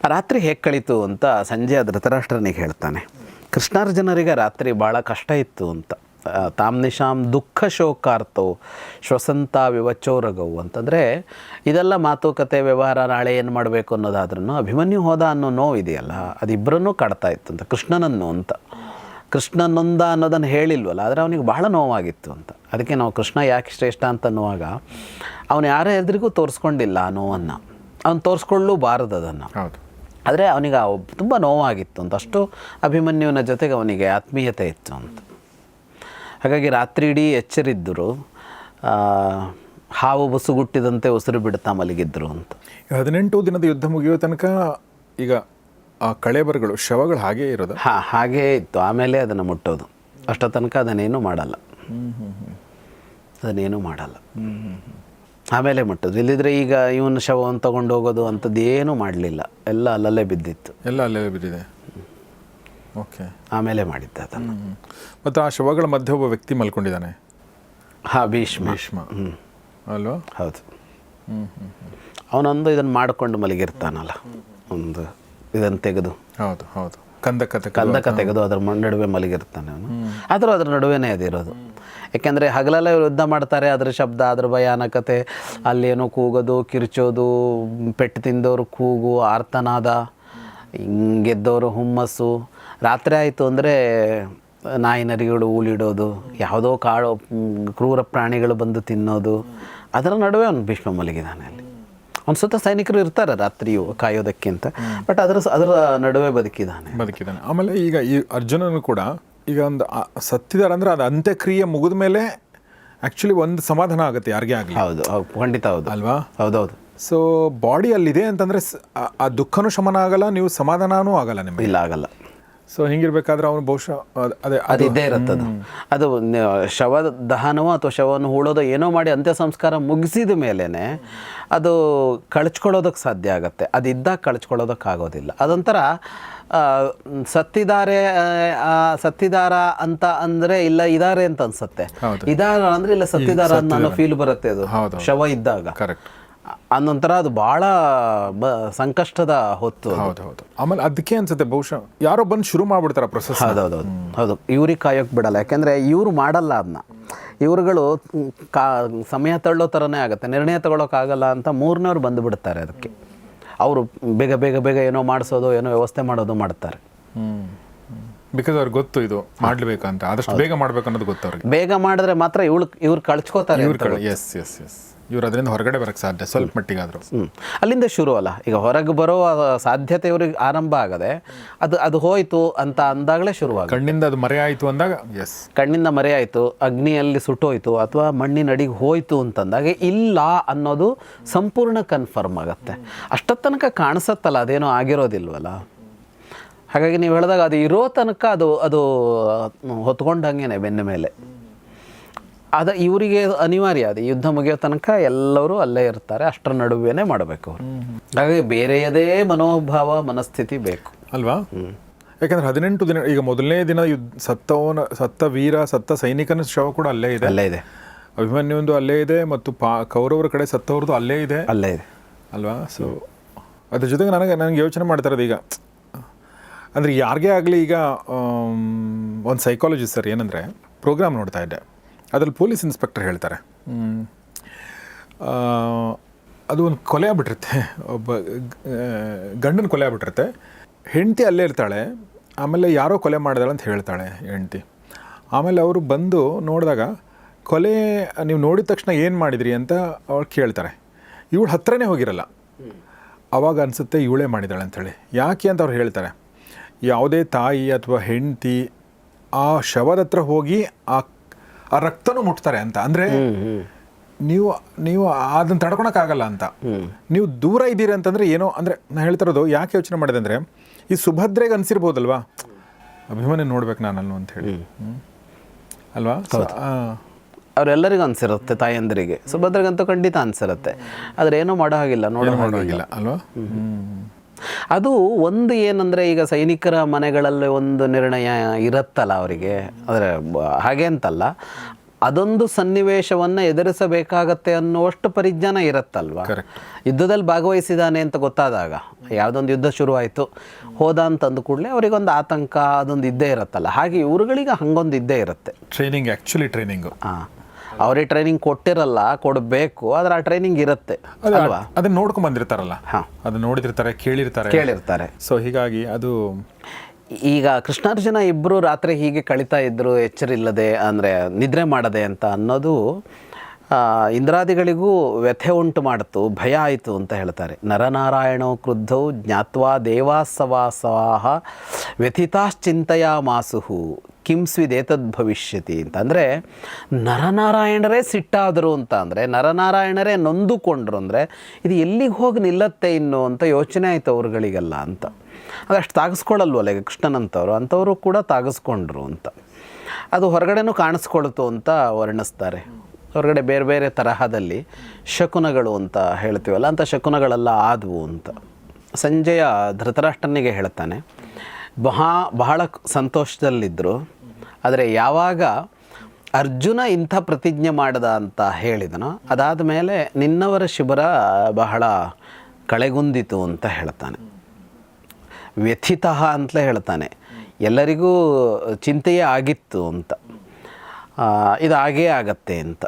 ರಾತ್ರಿ ಹೇಗೆ ಕಳೀತು ಅಂತ ಸಂಜೆ ಧೃತರಾಷ್ಟ್ರನಿಗೆ ಹೇಳ್ತಾನೆ. ಕೃಷ್ಣಾರ್ಜುನರಿಗೆ ರಾತ್ರಿ ಭಾಳ ಕಷ್ಟ ಇತ್ತು ಅಂತ. ಆ, ತಾಮ್ ನಿಶಾಂ ದುಃಖ ಶೋಕಾರ್ಥವು ಶ್ವಸಂತ ವಿವಚೋರಗವು ಅಂತಂದರೆ ಇದೆಲ್ಲ ಮಾತುಕತೆ ವ್ಯವಹಾರ ನಾಳೆ ಏನು ಮಾಡಬೇಕು ಅನ್ನೋದಾದ್ರೂ ಅಭಿಮನ್ಯು ಹೋದ ಅನ್ನೋ ನೋವು ಇದೆಯಲ್ಲ ಅದಿಬ್ಬರನ್ನೂ ಕಾಡ್ತಾ ಇತ್ತು ಅಂತ ಕೃಷ್ಣನನ್ನು ಅಂತ. ಕೃಷ್ಣ ನೊಂದ ಅನ್ನೋದನ್ನು ಹೇಳಿಲ್ವಲ್ಲ ಆದರೆ ಅವನಿಗೆ ಬಹಳ ನೋವಾಗಿತ್ತು ಅಂತ. ಅದಕ್ಕೆ ನಾವು ಕೃಷ್ಣ ಯಾಕೆ ಶ್ರೇಷ್ಠ ಅಂತ ಅನ್ನುವಾಗ ಅವನು ಯಾರೇ ಎದುರಿಗೂ ತೋರಿಸ್ಕೊಂಡಿಲ್ಲ ಆ ನೋವನ್ನು. ಅವನು ತೋರಿಸ್ಕೊಳ್ಳೂಬಾರದು ಅದನ್ನು. ಆದರೆ ಅವನಿಗೆ ತುಂಬ ನೋವಾಗಿತ್ತು ಅಂತ. ಅಷ್ಟು ಅಭಿಮನ್ಯುವಿನ ಜೊತೆಗೆ ಅವನಿಗೆ ಆತ್ಮೀಯತೆ ಇತ್ತು ಅಂತ. ಹಾಗಾಗಿ ರಾತ್ರಿ ಇಡೀ ಎಚ್ಚರಿದ್ದರು. ಹಾವು ಬಸುಗುಟ್ಟಿದಂತೆ ಉಸಿರು ಬಿಡ್ತಾ ಮಲಗಿದ್ರು ಅಂತ. ಹದಿನೆಂಟು ದಿನದ ಯುದ್ಧ ಮುಗಿಯೋ ತನಕ ಈಗ ಆ ಕಳೆಬರಗಳು ಶವಗಳು ಹಾಗೇ ಇರೋದು? ಹಾಂ ಹಾಗೇ ಇತ್ತು. ಆಮೇಲೆ ಅದನ್ನು ಮುಟ್ಟೋದು. ಅಷ್ಟೋ ತನಕ ಅದನ್ನೇನು ಮಾಡಲ್ಲ. ಅದನ್ನೇನು ಮಾಡಲ್ಲ. ಆಮೇಲೆ ಮುಟ್ಟೋದು. ಇಲ್ಲಿದ್ರೆ ಈಗ ಇವನ ಶವವನ್ನು ತಗೊಂಡು ಹೋಗೋದು ಅಂಥದ್ದು ಏನು ಮಾಡಲಿಲ್ಲ. ಎಲ್ಲ ಅಲ್ಲಲ್ಲೇ ಬಿದ್ದಿತ್ತು. ಎಲ್ಲ ಅಲ್ಲಲ್ಲೇ ಬಿದ್ದಿದೆ. ಓಕೆ. ಆಮೇಲೆ ಮಾಡಿದ್ದೆ ಅದನ್ನು. ಮತ್ತು ಆ ಶವಗಳ ಮಧ್ಯೆ ಒಬ್ಬ ವ್ಯಕ್ತಿ ಮಲ್ಕೊಂಡಿದ್ದಾನೆ. ಹಾಂ ಭೀಷ್ಮ. ಭೀಷ್ಮ. ಅಲ್ವಾ? ಹೌದು. ಅವನೊಂದು ಇದನ್ನು ಮಾಡಿಕೊಂಡು ಮಲಗಿರ್ತಾನಲ್ಲ. ಒಂದು ಇದನ್ನು ತೆಗೆದು. ಹೌದು ಹೌದು. ಕಂದಕ ಕಂದಕ ತೆಗೆದು ಅದ್ರ ನಡುವೆ ಮಲಗಿರ್ತಾನೆ ಅವನು. ಆದರೂ ಅದ್ರ ನಡುವೆನೇ ಅದಿರೋದು ಯಾಕೆಂದರೆ ಹಗಲೆಲ್ಲ ಇವ್ರು ಯುದ್ಧ ಮಾಡ್ತಾರೆ ಅದ್ರ ಶಬ್ದ ಅದ್ರ ಭಯಾನಕತೆ. ಅಲ್ಲೇನೋ ಕೂಗೋದು ಕಿರ್ಚೋದು ಪೆಟ್ಟು ತಿಂದವರು ಕೂಗು ಆರ್ತನಾದ ಹಿಂಗೆದ್ದವರು ಹುಮ್ಮಸ್ಸು. ರಾತ್ರಿ ಆಯಿತು ಅಂದರೆ ನಾಯಿ ನರಿಗಳು ಊಳಿಡೋದು ಯಾವುದೋ ಕಾಡು ಕ್ರೂರ ಪ್ರಾಣಿಗಳು ಬಂದು ತಿನ್ನೋದು. ಅದರ ನಡುವೆ ಅವನು ಭೀಷ್ಮ ಮಲಗಿದಾನೆ ಅಲ್ಲಿ. ಅವ್ನ ಸುತ್ತ ಸೈನಿಕರು ಇರ್ತಾರೆ ರಾತ್ರಿಯು ಕಾಯೋದಕ್ಕೆ ಅಂತ. ಬಟ್ ಅದರ ಅದರ ನಡುವೆ ಬದುಕಿದ್ದಾನೆ ಬದುಕಿದ್ದಾನೆ ಆಮೇಲೆ ಈಗ ಈ ಅರ್ಜುನನು ಕೂಡ ಈಗ ಒಂದು ಸತ್ತಿದಾರೆ ಅಂದ್ರೆ ಅದು ಅಂತ್ಯಕ್ರಿಯೆ ಮುಗಿದ ಮೇಲೆ ಆ್ಯಕ್ಚುಲಿ ಒಂದು ಸಮಾಧಾನ ಆಗುತ್ತೆ ಯಾರಿಗೇ ಆಗಲಿ. ಹೌದು ಹೌದು ಖಂಡಿತ ಹೌದು. ಅಲ್ವಾ? ಹೌದೌದು ಸೊ ಬಾಡಿ ಅಲ್ಲಿದೆ ಅಂತಂದ್ರೆ ಆ- ಆ ದುಃಖನೂ ಶಮನ ಆಗಲ್ಲ ನೀವು ಸಮಾಧಾನನೂ ಆಗಲ್ಲ ನಿಮಗೆ. ಇಲ್ಲ ಆಗಲ್ಲ. ಸೊ ಹಿಂಗಿರ್ಬೇಕಾದ್ರೆ ಅವನು ಬಹುಶಃ ಅದೇ ಅದು ಇದ್ದೇ ಇರುತ್ತೆ ಅದು. ಅದು ಶವ ದಹನವೋ ಅಥವಾ ಶವವನ್ನು ಹೂಳೋದೋ ಏನೋ ಮಾಡಿ ಅಂತ್ಯ ಸಂಸ್ಕಾರ ಮುಗಿಸಿದ ಮೇಲೇ ಅದು ಕಳಚ್ಕೊಳ್ಳೋದಕ್ಕೆ ಸಾಧ್ಯ ಆಗುತ್ತೆ. ಅದು ಇದ್ದಾಗ ಕಳಚ್ಕೊಳ್ಳೋದಕ್ಕಾಗೋದಿಲ್ಲ. ಅದೊಂಥರ ಸತ್ತಿದ್ದಾರೆ ಸತ್ತಿದಾರ ಅಂತ ಅಂದ್ರೆ ಇಲ್ಲ ಇದಾರೆ ಅಂತ ಅನ್ಸುತ್ತೆ. ಇದಾರ ಅಂದ್ರೆ ಇಲ್ಲ ಸತ್ತಿದಾರ ಅನ್ನೋ ಫೀಲ್ ಬರುತ್ತೆ ಅದು. ಶವ ಇದ್ದಾಗ. ಕರೆಕ್ಟ್ ಅನ್ನೊಂಥರ ಅದು ಬಹಳ ಬ ಸಂಕಷ್ಟದ ಹೊತ್ತು. ಹೌದು ಹೌದು. ಆಮೇಲೆ ಅದಕ್ಕೆ ಅನ್ಸುತ್ತೆ ಬಹುಶಃ ಯಾರೋ ಬಂದು ಶುರು ಮಾಡ್ಬಿಡ್ತಾರೆ ಪ್ರೊಸೆಸ್ ಹೌದು. ಹೌದು ಹೌದು. ಇವ್ರಿಗೆ ಕಾಯೋಕೆ ಬಿಡಲ್ಲ. ಯಾಕೆಂದರೆ ಇವರು ಮಾಡಲ್ಲ ಅದನ್ನ ಇವರುಗಳು ಕಾ ಸಮಯ ತಳ್ಳೋ ಥರನೇ ಆಗುತ್ತೆ. ನಿರ್ಣಯ ತಗೊಳ್ಳೋಕ್ಕಾಗಲ್ಲ ಅಂತ ಮೂರನೇವ್ರು ಬಂದುಬಿಡ್ತಾರೆ ಅದಕ್ಕೆ. ಅವರು ಬೇಗ ಬೇಗ ಬೇಗ ಏನೋ ಮಾಡಿಸೋದು ಏನೋ ವ್ಯವಸ್ಥೆ ಮಾಡೋದು ಮಾಡ್ತಾರೆ. ಬಿಕಾಸ್ ಅವ್ರಿಗೆ ಗೊತ್ತು ಇದು ಮಾಡ್ಲೇಬೇಕಂತ ಆದಷ್ಟು ಬೇಗ ಮಾಡ್ಬೇಕು ಅನ್ನೋದು ಗೊತ್ತು ಅವ್ರಿಗೆ. ಬೇಗ ಮಾಡಿದ್ರೆ ಮಾತ್ರ ಇವಳು ಇವ್ರು ಕಳ್ಚ್ಕೋತಾರೆ ಇವ್ರು ಎಸ್ ಎಸ್ ಎಸ್ ಇವ್ರು ಅದರಿಂದ ಹೊರಗಡೆ ಬರಕ್ಕೆ ಸಾಧ್ಯ ಸ್ವಲ್ಪ ಮಟ್ಟಿಗಾದರೂ. ಹ್ಞೂ ಅಲ್ಲಿಂದ ಶುರು ಅಲ್ಲ. ಈಗ ಹೊರಗೆ ಬರೋ ಸಾಧ್ಯತೆ ಇವ್ರಿಗೆ ಆರಂಭ ಆಗದೆ ಅದು ಅದು ಹೋಯಿತು ಅಂತ ಅಂದಾಗಲೇ ಶುರುವಾಗ ಕಣ್ಣಿಂದ ಅದು ಮರೆ ಆಯಿತು ಅಂದಾಗ ಎಸ್ ಕಣ್ಣಿಂದ ಮರೆಯಾಯಿತು ಅಗ್ನಿಯಲ್ಲಿ ಸುಟ್ಟೋಯ್ತು ಅಥವಾ ಮಣ್ಣಿನಡಿಗೆ ಹೋಯಿತು ಅಂತಂದಾಗ ಇಲ್ಲ ಅನ್ನೋದು ಸಂಪೂರ್ಣ ಕನ್ಫರ್ಮ್ ಆಗುತ್ತೆ. ಅಷ್ಟೊತ್ತನಕ ತನಕ ಕಾಣಿಸತ್ತಲ್ಲ ಅದೇನೋ ಆಗಿರೋದಿಲ್ವಲ್ಲ? ಹಾಗಾಗಿ ನೀವು ಹೇಳಿದಾಗ ಅದು ಇರೋ ತನಕ ಅದು ಅದು ಹೊತ್ಕೊಂಡಂಗೆ ಬೆನ್ನ ಮೇಲೆ. ಅದ ಇವರಿಗೆ ಅನಿವಾರ್ಯ ಅದು. ಯುದ್ಧ ಮುಗಿಯೋ ತನಕ ಎಲ್ಲರೂ ಅಲ್ಲೇ ಇರ್ತಾರೆ ಅಷ್ಟರ ನಡುವೆ ಮಾಡಬೇಕು ಅವರು. ಹಾಗಾಗಿ ಬೇರೆಯದೇ ಮನೋಭಾವ ಮನಸ್ಥಿತಿ ಬೇಕು. ಅಲ್ವಾ? ಯಾಕಂದ್ರೆ ಹದಿನೆಂಟು ದಿನ ಈಗ ಮೊದಲನೇ ದಿನ ಯುದ್ಧ ಸತ್ತವನ ಸತ್ತ ವೀರ ಸತ್ತ ಸೈನಿಕನ ಶವ ಕೂಡ ಅಲ್ಲೇ ಇದೆ. ಅಲ್ಲೇ ಇದೆ. ಅಭಿಮನ್ಯುಂದು ಅಲ್ಲೇ ಇದೆ ಮತ್ತು ಪಾ ಕೌರವರ ಕಡೆ ಸತ್ತವ್ರದ್ದು ಅಲ್ಲೇ ಇದೆ. ಅಲ್ಲೇ ಇದೆ. ಅಲ್ವಾ? ಸೊ ಅದ್ರ ಜೊತೆಗೆ ನನಗೆ ನನಗೆ ಯೋಚನೆ ಮಾಡ್ತಾ ಇರೋದು ಈಗ ಅಂದರೆ ಯಾರಿಗೇ ಆಗಲಿ ಈಗ ಒಂದು ಸೈಕಾಲಜಿ ಸರ್ ಏನಂದರೆ ಪ್ರೋಗ್ರಾಮ್ ನೋಡ್ತಾ ಇದ್ದೆ. ಅದ್ರಲ್ಲಿ ಪೊಲೀಸ್ ಇನ್ಸ್ಪೆಕ್ಟರ್ ಹೇಳ್ತಾರೆ. ಅದು ಒಂದು ಕೊಲೆ ಆಗ್ಬಿಟ್ಟಿರುತ್ತೆ. ಒಬ್ಬ ಗಂಡನ ಕೊಲೆ ಆಗ್ಬಿಟ್ಟಿರುತ್ತೆ. ಹೆಂಡತಿ ಅಲ್ಲೇ ಇರ್ತಾಳೆ, ಆಮೇಲೆ ಯಾರೋ ಕೊಲೆ ಮಾಡಿದಾಳೆ ಅಂತ ಹೇಳ್ತಾಳೆ ಹೆಂಡತಿ. ಆಮೇಲೆ ಅವರು ಬಂದು ನೋಡಿದಾಗ, ಕೊಲೆ, ನೀವು ನೋಡಿದ ತಕ್ಷಣ ಏನು ಮಾಡಿದ್ರಿ ಅಂತ ಅವ್ರು ಕೇಳ್ತಾರೆ. ಇವಳು ಹತ್ರನೇ ಹೋಗಿರಲ್ಲ. ಅವಾಗ ಅನಿಸುತ್ತೆ ಇವಳೇ ಮಾಡಿದಾಳೆ ಅಂಥೇಳಿ ಯಾಕೆ ಅಂತ ಅವ್ರು ಹೇಳ್ತಾರೆ. ಯಾವುದೇ ತಾಯಿ ಅಥವಾ ಹೆಂಡತಿ ಆ ಶವದ ಹತ್ರ ಹೋಗಿ ಆ ಆ ರಕ್ತನೂ ಮುಟ್ತಾರೆ ಅಂತ. ಅಂದರೆ ನೀವು ನೀವು ಅದನ್ನು ತಡ್ಕೊಳಕ್ಕಾಗಲ್ಲ ಅಂತ. ನೀವು ದೂರ ಇದ್ದೀರಿ ಅಂತಂದ್ರೆ ಏನೋ ಅಂದರೆ ನಾನು ಹೇಳ್ತಿರೋದು ಯಾಕೆ ಯೋಚನೆ ಮಾಡಿದೆ ಅಂದರೆ ಈ ಸುಭದ್ರೆಗೆ ಅನ್ಸಿರ್ಬೋದಲ್ವಾ? ಅಭಿಮಾನಿ ನೋಡ್ಬೇಕು ನಾನು ಅಂತ ಹೇಳಿ. ಅಲ್ವಾ? ಅವರೆಲ್ಲರಿಗೂ ಅನ್ಸಿರುತ್ತೆ ತಾಯಂದರಿಗೆ. ಸುಭದ್ರಗಂತೂ ಖಂಡಿತ ಅನ್ಸಿರುತ್ತೆ. ಆದ್ರೆ ಏನೂ ಮಾಡೋ ಹಾಗಿಲ್ಲ ನೋಡೋ ಹಾಗಿಲ್ಲ. ಅಲ್ವಾ? ಹ್ಮ್. ಅದು ಒಂದು ಏನಂದರೆ ಈಗ ಸೈನಿಕರ ಮನೆಗಳಲ್ಲಿ ಒಂದು ನಿರ್ಣಯ ಇರುತ್ತಲ್ಲ ಅವರಿಗೆ. ಅಂದರೆ ಹಾಗೆ ಅಂತಲ್ಲ. ಅದೊಂದು ಸನ್ನಿವೇಶವನ್ನು ಎದುರಿಸಬೇಕಾಗತ್ತೆ ಅನ್ನುವಷ್ಟು ಪರಿಜ್ಞಾನ ಇರುತ್ತಲ್ವಾ? ಯುದ್ಧದಲ್ಲಿ ಭಾಗವಹಿಸಿದಾನೆ ಅಂತ ಗೊತ್ತಾದಾಗ ಯಾವುದೊಂದು ಯುದ್ಧ ಶುರುವಾಯಿತು ಹೋದ ಅಂತಂದ ಕೂಡಲೇ ಅವರಿಗೊಂದು ಆತಂಕ ಅದೊಂದು ಇದ್ದೇ ಇರುತ್ತಲ್ಲ. ಹಾಗೆ ಇವ್ರುಗಳಿಗೆ ಹಂಗೊಂದು ಇದ್ದೇ ಇರುತ್ತೆ. ಟ್ರೈನಿಂಗ್ ಆ್ಯಕ್ಚುಲಿ ಟ್ರೈನಿಂಗು ಹಾಂ ಅವರಿಗೆ ಟ್ರೈನಿಂಗ್ ಕೊಟ್ಟಿರಲ್ಲ ಕೊಡಬೇಕು ಆದ್ರೆ ಆ ಟ್ರೈನಿಂಗ್ ಇರುತ್ತೆ ಅಲ್ವಾ? ಅದನ್ನ ನೋಡ್ಕೊಂಡ್ ಬಂದಿರ್ತಾರಲ್ಲ ಹಾ. ಅದನ್ನ ನೋಡಿದಿರ್ತಾರೆ ಕೇಳಿರ್ತಾರೆ. ಕೇಳಿರ್ತಾರೆ. ಸೊ ಹೀಗಾಗಿ ಅದು ಈಗ ಕೃಷ್ಣಾರ್ಜುನ ಇಬ್ಬರು ರಾತ್ರಿ ಹೀಗೆ ಕಳೀತಾ ಇದ್ರು ಎಚ್ಚರಿಲ್ಲದೆ ಅಂದರೆ ನಿದ್ರೆ ಮಾಡದೆ ಅಂತ ಅನ್ನೋದು ಇಂದ್ರಾದಿಗಳಿಗೂ ವ್ಯಥೆ ಉಂಟು ಮಾಡಿತು, ಭಯ ಆಯಿತು ಅಂತ ಹೇಳ್ತಾರೆ. ನರನಾರಾಯಣೋ ಕ್ರುದ್ಧೌ ಜ್ಞಾತ್ವಾ ದೇವಾಸವಾಸವಾಹ ವ್ಯಥಿತಾಶ್ಚಿಂತೆಯ ಮಾಸುಹು ಕಿಂಸ್ವಿದೇತದ್ ಭವಿಷ್ಯತಿ ಅಂತಂದರೆ ನರನಾರಾಯಣರೇ ಸಿಟ್ಟಾದರು ಅಂತ ಅಂದರೆ, ನರನಾರಾಯಣರೇ ನೊಂದುಕೊಂಡ್ರು ಅಂದರೆ, ಇದು ಎಲ್ಲಿಗೆ ಹೋಗಿ ನಿಲ್ಲತ್ತೆ ಇನ್ನು ಅಂತ ಯೋಚನೆ ಆಯಿತು ಅವ್ರುಗಳಿಗೆಲ್ಲ ಅಂತ. ಅದಷ್ಟು ತಾಗಿಸ್ಕೊಳ್ಳಲ್ವಲ್ಲ ಈಗ ಅಂಥವರು ಕೂಡ ತಾಗಿಸ್ಕೊಂಡ್ರು ಅಂತ. ಅದು ಹೊರಗಡೆನೂ ಕಾಣಿಸ್ಕೊಳ್ತು ಅಂತ ವರ್ಣಿಸ್ತಾರೆ. ಹೊರಗಡೆ ಬೇರೆ ಬೇರೆ ತರಹದಲ್ಲಿ ಶಕುನಗಳು ಅಂತ ಹೇಳ್ತೀವಲ್ಲ ಅಂಥ ಶಕುನಗಳೆಲ್ಲ ಆದವು ಅಂತ. ಸಂಜೆಯ ಧೃತರಾಷ್ಟ್ರನಿಗೆ ಹೇಳ್ತಾನೆ, ಬಹಾ, ಬಹಳ ಸಂತೋಷದಲ್ಲಿದ್ದರು ಆದರೆ ಯಾವಾಗ ಅರ್ಜುನ ಇಂಥ ಪ್ರತಿಜ್ಞೆ ಮಾಡದ ಅಂತ ಹೇಳಿದನೋ, ಅದಾದ ಮೇಲೆ ನಿನ್ನವರ ಶಿಬಿರ ಬಹಳ ಕಳೆಗುಂದಿತು ಅಂತ ಹೇಳ್ತಾನೆ. ವ್ಯಥಿತ ಅಂತಲೇ ಹೇಳ್ತಾನೆ. ಎಲ್ಲರಿಗೂ ಚಿಂತೆಯೇ ಆಗಿತ್ತು ಅಂತ. ಆ, ಇದು ಹಾಗೇ ಆಗತ್ತೆ ಅಂತ.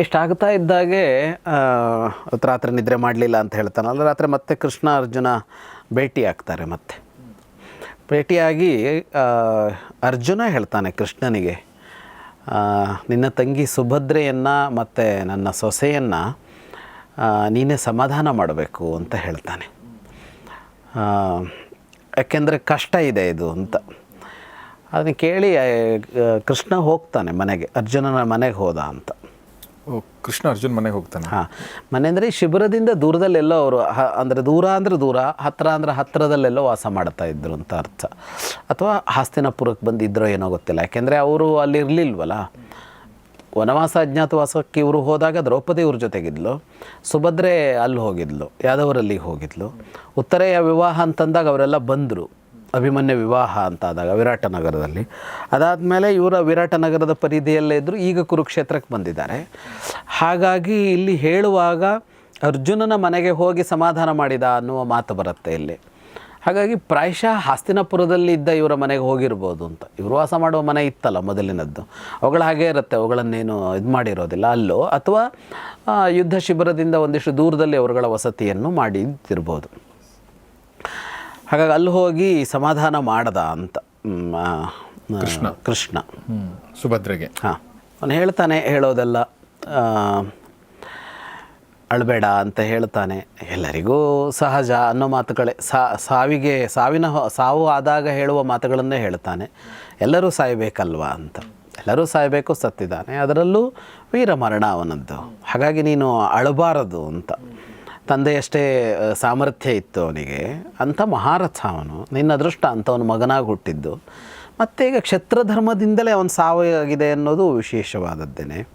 ಇಷ್ಟಾಗ್ತಾ ಇದ್ದಾಗೆ ರಾತ್ರಿ ನಿದ್ರೆ ಮಾಡಲಿಲ್ಲ ಅಂತ ಹೇಳ್ತಾನಲ್ಲ ರಾತ್ರಿ ಮತ್ತೆ ಕೃಷ್ಣ ಅರ್ಜುನ ಭೇಟಿ ಆಗ್ತಾರೆ ಮತ್ತೆ. ಭೇಟಿಯಾಗಿ ಅರ್ಜುನ ಹೇಳ್ತಾನೆ ಕೃಷ್ಣನಿಗೆ ನಿನ್ನ ತಂಗಿ ಸುಭದ್ರೆಯನ್ನು ಮತ್ತು ನನ್ನ ಸೊಸೆಯನ್ನು ನೀನೇ ಸಮಾಧಾನ ಮಾಡಬೇಕು ಅಂತ ಹೇಳ್ತಾನೆ. ಯಾಕೆಂದರೆ ಕಷ್ಟ ಇದೆ ಇದು ಅಂತ. ಅದನ್ನ ಕೇಳಿ ಕೃಷ್ಣ ಹೋಗ್ತಾನೆ ಮನೆಗೆ ಅರ್ಜುನನ ಮನೆಗೆ ಹೋದ ಅಂತ. ಓ, ಕೃಷ್ಣ ಅರ್ಜುನ್ ಮನೆಗೆ ಹೋಗ್ತಾನೆ? ಹಾಂ. ಮನೆ ಅಂದರೆ ಶಿಬಿರದಿಂದ ದೂರದಲ್ಲೆಲ್ಲೋ ಅವರು ಹ ಅಂದರೆ ದೂರ ಅಂದರೆ ದೂರ ಹತ್ತಿರ ಅಂದರೆ ಹತ್ತಿರದಲ್ಲೆಲ್ಲೋ ವಾಸ ಮಾಡ್ತಾ ಇದ್ರು ಅಂತ ಅರ್ಥ. ಅಥವಾ ಹಾಸ್ತಿನಪುರಕ್ಕೆ ಬಂದಿದ್ರೋ ಏನೋ ಗೊತ್ತಿಲ್ಲ. ಯಾಕೆಂದರೆ ಅವರು ಅಲ್ಲಿ ಇರಲಿಲ್ವಲ್ಲ. ವನವಾಸ ಅಜ್ಞಾತವಾಸಕ್ಕೆ ಇವರು ಹೋದಾಗ ದ್ರೌಪದಿ ಇವ್ರ ಜೊತೆಗಿದ್ಲು. ಸುಭದ್ರೆ ಅಲ್ಲಿ ಹೋಗಿದ್ಲು ಯಾದವರಲ್ಲಿ ಹೋಗಿದ್ಲು. ಉತ್ತರೆಯ ವಿವಾಹ ಅಂತಂದಾಗ ಅವರೆಲ್ಲ ಬಂದರು. ಅಭಿಮನ್ಯ ವಿವಾಹ ಅಂತ ಆದಾಗ ವಿರಾಟ ನಗರದಲ್ಲಿ. ಅದಾದಮೇಲೆ ಇವರ ವಿರಾಟ ನಗರದ ಪರಿಧಿಯಲ್ಲೇ ಇದ್ದರು ಈಗ ಕುರುಕ್ಷೇತ್ರಕ್ಕೆ ಬಂದಿದ್ದಾರೆ. ಹಾಗಾಗಿ ಇಲ್ಲಿ ಹೇಳುವಾಗ ಅರ್ಜುನನ ಮನೆಗೆ ಹೋಗಿ ಸಮಾಧಾನ ಮಾಡಿದ ಅನ್ನುವ ಮಾತು ಬರುತ್ತೆ ಇಲ್ಲಿ. ಹಾಗಾಗಿ ಪ್ರಾಯಶಃ ಹಾಸ್ತಿನಪುರದಲ್ಲಿ ಇದ್ದ ಇವರ ಮನೆಗೆ ಹೋಗಿರ್ಬೋದು ಅಂತ. ಇವರು ವಾಸ ಮಾಡುವ ಮನೆ ಇತ್ತಲ್ಲ ಮೊದಲಿನದ್ದು. ಅವುಗಳ ಹಾಗೇ ಇರುತ್ತೆ, ಅವುಗಳನ್ನೇನು ಇದು ಮಾಡಿರೋದಿಲ್ಲ, ಅಲ್ಲೋ, ಅಥವಾ ಯುದ್ಧ ಶಿಬಿರದಿಂದ ಒಂದಿಷ್ಟು ದೂರದಲ್ಲಿ ಅವರುಗಳ ವಸತಿಯನ್ನು ಮಾಡಿದ್ದಿರ್ಬೋದು. ಹಾಗಾಗಿ ಅಲ್ಲಿ ಹೋಗಿ ಸಮಾಧಾನ ಮಾಡ್ದ ಅಂತ ಕೃಷ್ಣ. ಕೃಷ್ಣ. ಸುಭದ್ರೆಗೆ. ಹಾಂ ಅವನು ಹೇಳ್ತಾನೆ ಹೇಳೋದೆಲ್ಲ ಅಳಬೇಡ ಅಂತ ಹೇಳ್ತಾನೆ. ಎಲ್ಲರಿಗೂ ಸಹಜ ಅನ್ನೋ ಮಾತುಗಳೇ. ಸಾ ಸಾವಿಗೆ ಸಾವಿನ ಸಾವು ಆದಾಗ ಹೇಳುವ ಮಾತುಗಳನ್ನೇ ಹೇಳ್ತಾನೆ. ಎಲ್ಲರೂ ಸಾಯಬೇಕಲ್ವಾ ಅಂತ. ಎಲ್ಲರೂ ಸಾಯಬೇಕು ಸತ್ತಿದ್ದಾನೆ. ಅದರಲ್ಲೂ ವೀರಮರಣ ಅವನದ್ದು. ಹಾಗಾಗಿ ನೀನು ಅಳಬಾರದು ಅಂತ. ತಂದೆಯಷ್ಟೇ ಸಾಮರ್ಥ್ಯ ಇತ್ತು ಅವನಿಗೆ. ಅಂಥ ಮಹಾರಥ ಅವನು. ನಿನ್ನ ಅದೃಷ್ಟ ಅಂತ ಅವನು ಮಗನಾಗಿ ಹುಟ್ಟಿದ್ದು. ಮತ್ತು ಈಗ ಕ್ಷೇತ್ರಧರ್ಮದಿಂದಲೇ ಅವನು ಸಾವಾಗಿದೆ ಅನ್ನೋದು ವಿಶೇಷವಾದದ್ದೇನೆ.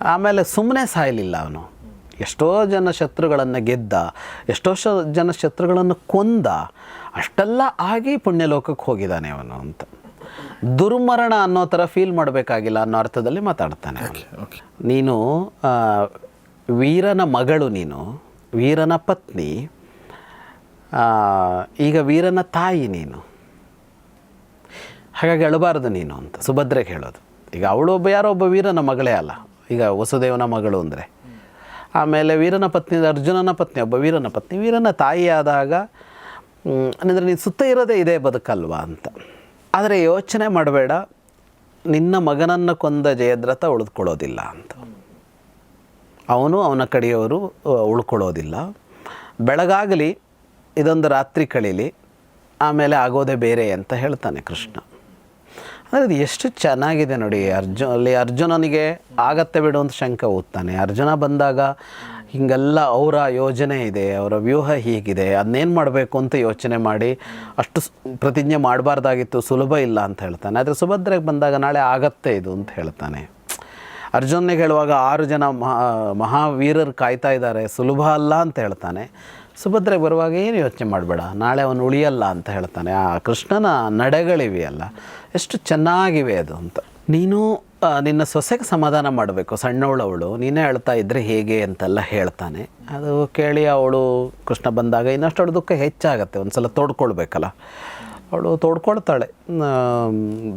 ಆಮೇಲೆ ಸುಮ್ಮನೆ ಸಾಯಲಿಲ್ಲ ಅವನು. ಎಷ್ಟೋ ಜನ ಶತ್ರುಗಳನ್ನು ಗೆದ್ದ ಎಷ್ಟೋ ಶ ಜನ ಶತ್ರುಗಳನ್ನು ಕೊಂದ ಅಷ್ಟೆಲ್ಲ ಆಗಿ ಪುಣ್ಯಲೋಕಕ್ಕೆ ಹೋಗಿದ್ದಾನೆ ಅವನು ಅಂತ. ದುರ್ಮರಣ ಅನ್ನೋ ಥರ ಫೀಲ್ ಮಾಡಬೇಕಾಗಿಲ್ಲ ಅನ್ನೋ ಅರ್ಥದಲ್ಲಿ ಮಾತಾಡ್ತಾನೆ ನೀನು ವೀರನ ಮಗಳು ನೀನು, ವೀರನ ಪತ್ನಿ ಈಗ ವೀರನ ತಾಯಿ ನೀನು. ಹಾಗಾಗಿ ಅಳಬಾರದು ನೀನು ಅಂತ ಸುಭದ್ರೆಗೆ ಹೇಳೋದು. ಈಗ ಅವಳು ಒಬ್ಬ, ಯಾರೋ ಒಬ್ಬ ವೀರನ ಮಗಳೇ ಅಲ್ಲ, ಈಗ ವಸುದೇವನ ಮಗಳು ಅಂದರೆ. ಆಮೇಲೆ ವೀರನ ಪತ್ನಿ, ಅರ್ಜುನನ ಪತ್ನಿ, ಒಬ್ಬ ವೀರನ ಪತ್ನಿ, ವೀರನ ತಾಯಿ ಆದಾಗ ಅಂದರೆ ನೀನು ಸುತ್ತ ಇರೋದೇ ಇದೇ ಬದುಕಲ್ವಾ ಅಂತ. ಆದರೆ ಯೋಚನೆ ಮಾಡಬೇಡ, ನಿನ್ನ ಮಗನನ್ನು ಕೊಂದ ಜಯದ್ರಥ ಉಳಿದುಕೊಳ್ಳೋದಿಲ್ಲ ಅಂತ. ಅವನು ಅವನ ಕಡೆಯವರು ಉಳ್ಕೊಳ್ಳೋದಿಲ್ಲ. ಬೆಳಗಾಗಲಿ, ಇದೊಂದು ರಾತ್ರಿ ಕಳೀಲಿ, ಆಮೇಲೆ ಆಗೋದೇ ಬೇರೆ ಅಂತ ಹೇಳ್ತಾನೆ ಕೃಷ್ಣ. ಅಂದರೆ ಇದು ಎಷ್ಟು ಚೆನ್ನಾಗಿದೆ ನೋಡಿ ಅರ್ಜುನ ಅಲ್ಲಿ ಅರ್ಜುನನಿಗೆ ಆಗತ್ತೆ ಬಿಡು ಅಂತ ಶಂಕ ಓದ್ತಾನೆ. ಅರ್ಜುನ ಬಂದಾಗ ಹಿಂಗೆಲ್ಲ ಅವರ ಯೋಜನೆ ಇದೆ, ಅವರ ವ್ಯೂಹ ಹೀಗಿದೆ ಅದನ್ನೇನು ಮಾಡಬೇಕು ಅಂತ ಯೋಚನೆ ಮಾಡಿ ಅಷ್ಟು ಪ್ರತಿಜ್ಞೆ ಮಾಡಬಾರ್ದಾಗಿತ್ತು, ಸುಲಭ ಇಲ್ಲ ಅಂತ ಹೇಳ್ತಾನೆ. ಆದರೆ ಸುಭದ್ರೆಗೆ ಬಂದಾಗ ನಾಳೆ ಆಗತ್ತೆ ಇದು ಅಂತ ಹೇಳ್ತಾನೆ. ಅರ್ಜುನಿಗೆ ಹೇಳುವಾಗ ಆರು ಜನ ಮಹಾ, ಮಹಾವೀರರು ಕಾಯ್ತಾ ಇದ್ದಾರೆ. ಸುಲಭ ಅಲ್ಲ ಅಂತ ಹೇಳ್ತಾನೆ. ಸುಭದ್ರೆಗೆ ಬರುವಾಗ ಏನು ಯೋಚನೆ ಮಾಡಬೇಡ. ನಾಳೆ ಅವನು ಉಳಿಯಲ್ಲ ಅಂತ ಹೇಳ್ತಾನೆ. ಆ ಕೃಷ್ಣನ ನಡೆಗಳಿವೆಯಲ್ಲ ಎಷ್ಟು ಚೆನ್ನಾಗಿವೆ ಅದು ಅಂತ. ನೀನು ನಿನ್ನ ಸೊಸೆಗೆ ಸಮಾಧಾನ ಮಾಡಬೇಕು. ಸಣ್ಣವಳವಳು. ನೀನೇ ಹೇಳ್ತಾ ಇದ್ದರೆ ಹೇಗೆ ಅಂತೆಲ್ಲ ಹೇಳ್ತಾನೆ. ಅದು ಕೇಳಿ ಅವಳು ಕೃಷ್ಣ ಬಂದಾಗ ಇನ್ನಷ್ಟು ದುಃಖ ಹೆಚ್ಚಾಗತ್ತೆ. ಒಂದು ಸಲ ತೋಡ್ಕೊಳ್ಬೇಕಲ್ಲ. ಅವಳು ತೋಡ್ಕೊಳ್ತಾಳೆ.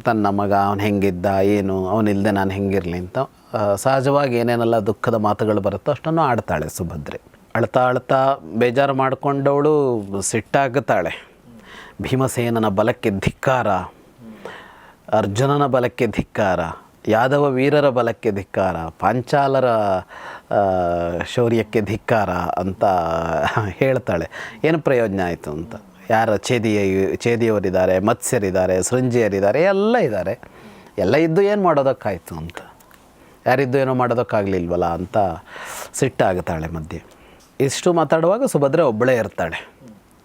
ತನ್ನ ಮಗ ಅವನು ಹೆಂಗಿದ್ದ, ಏನು ಅವನಿಲ್ಲದೆ ನಾನು ಹೆಂಗಿರಲಿ ಅಂತ. ಸಹಜವಾಗಿ ಏನೇನೆಲ್ಲ ದುಃಖದ ಮಾತುಗಳು ಬರುತ್ತೋ ಅಷ್ಟನ್ನು ಆಡ್ತಾಳೆ ಸುಭದ್ರೆ. ಅಳ್ತಾ ಅಳ್ತಾ ಬೇಜಾರು ಮಾಡಿಕೊಂಡವಳು ಸಿಟ್ಟಾಗುತ್ತಾಳೆ ಭೀಮಸೇನನ ಬಲಕ್ಕೆ ಧಿಕ್ಕಾರ, ಅರ್ಜುನನ ಬಲಕ್ಕೆ ಧಿಕ್ಕಾರ, ಯಾದವ ವೀರರ ಬಲಕ್ಕೆ ಧಿಕ್ಕಾರ, ಪಾಂಚಾಲರ ಶೌರ್ಯಕ್ಕೆ ಧಿಕ್ಕಾರ ಅಂತ ಹೇಳ್ತಾಳೆ. ಏನು ಪ್ರಯೋಜನ ಆಯಿತು ಅಂತ. ಯಾರ ಛೇದಿಯ ಛೇದಿಯವರಿದ್ದಾರೆ ಮತ್ಸ್ಯರಿದ್ದಾರೆ ಸೃಂಜಿಯರಿದ್ದಾರೆ ಎಲ್ಲ ಇದ್ದಾರೆ. ಎಲ್ಲ ಇದ್ದು ಏನು ಮಾಡೋದಕ್ಕಾಯಿತು ಅಂತ. ಯಾರಿದ್ದು ಏನೋ ಮಾಡೋದಕ್ಕಾಗಲಿಲ್ವಲ್ಲ ಅಂತ ಸಿಟ್ಟಾಗುತ್ತಾಳೆ ಮಧ್ಯೆ. ಇಷ್ಟು ಮಾತಾಡುವಾಗ ಸುಭದ್ರೆ ಒಬ್ಬಳೇ ಇರ್ತಾಳೆ.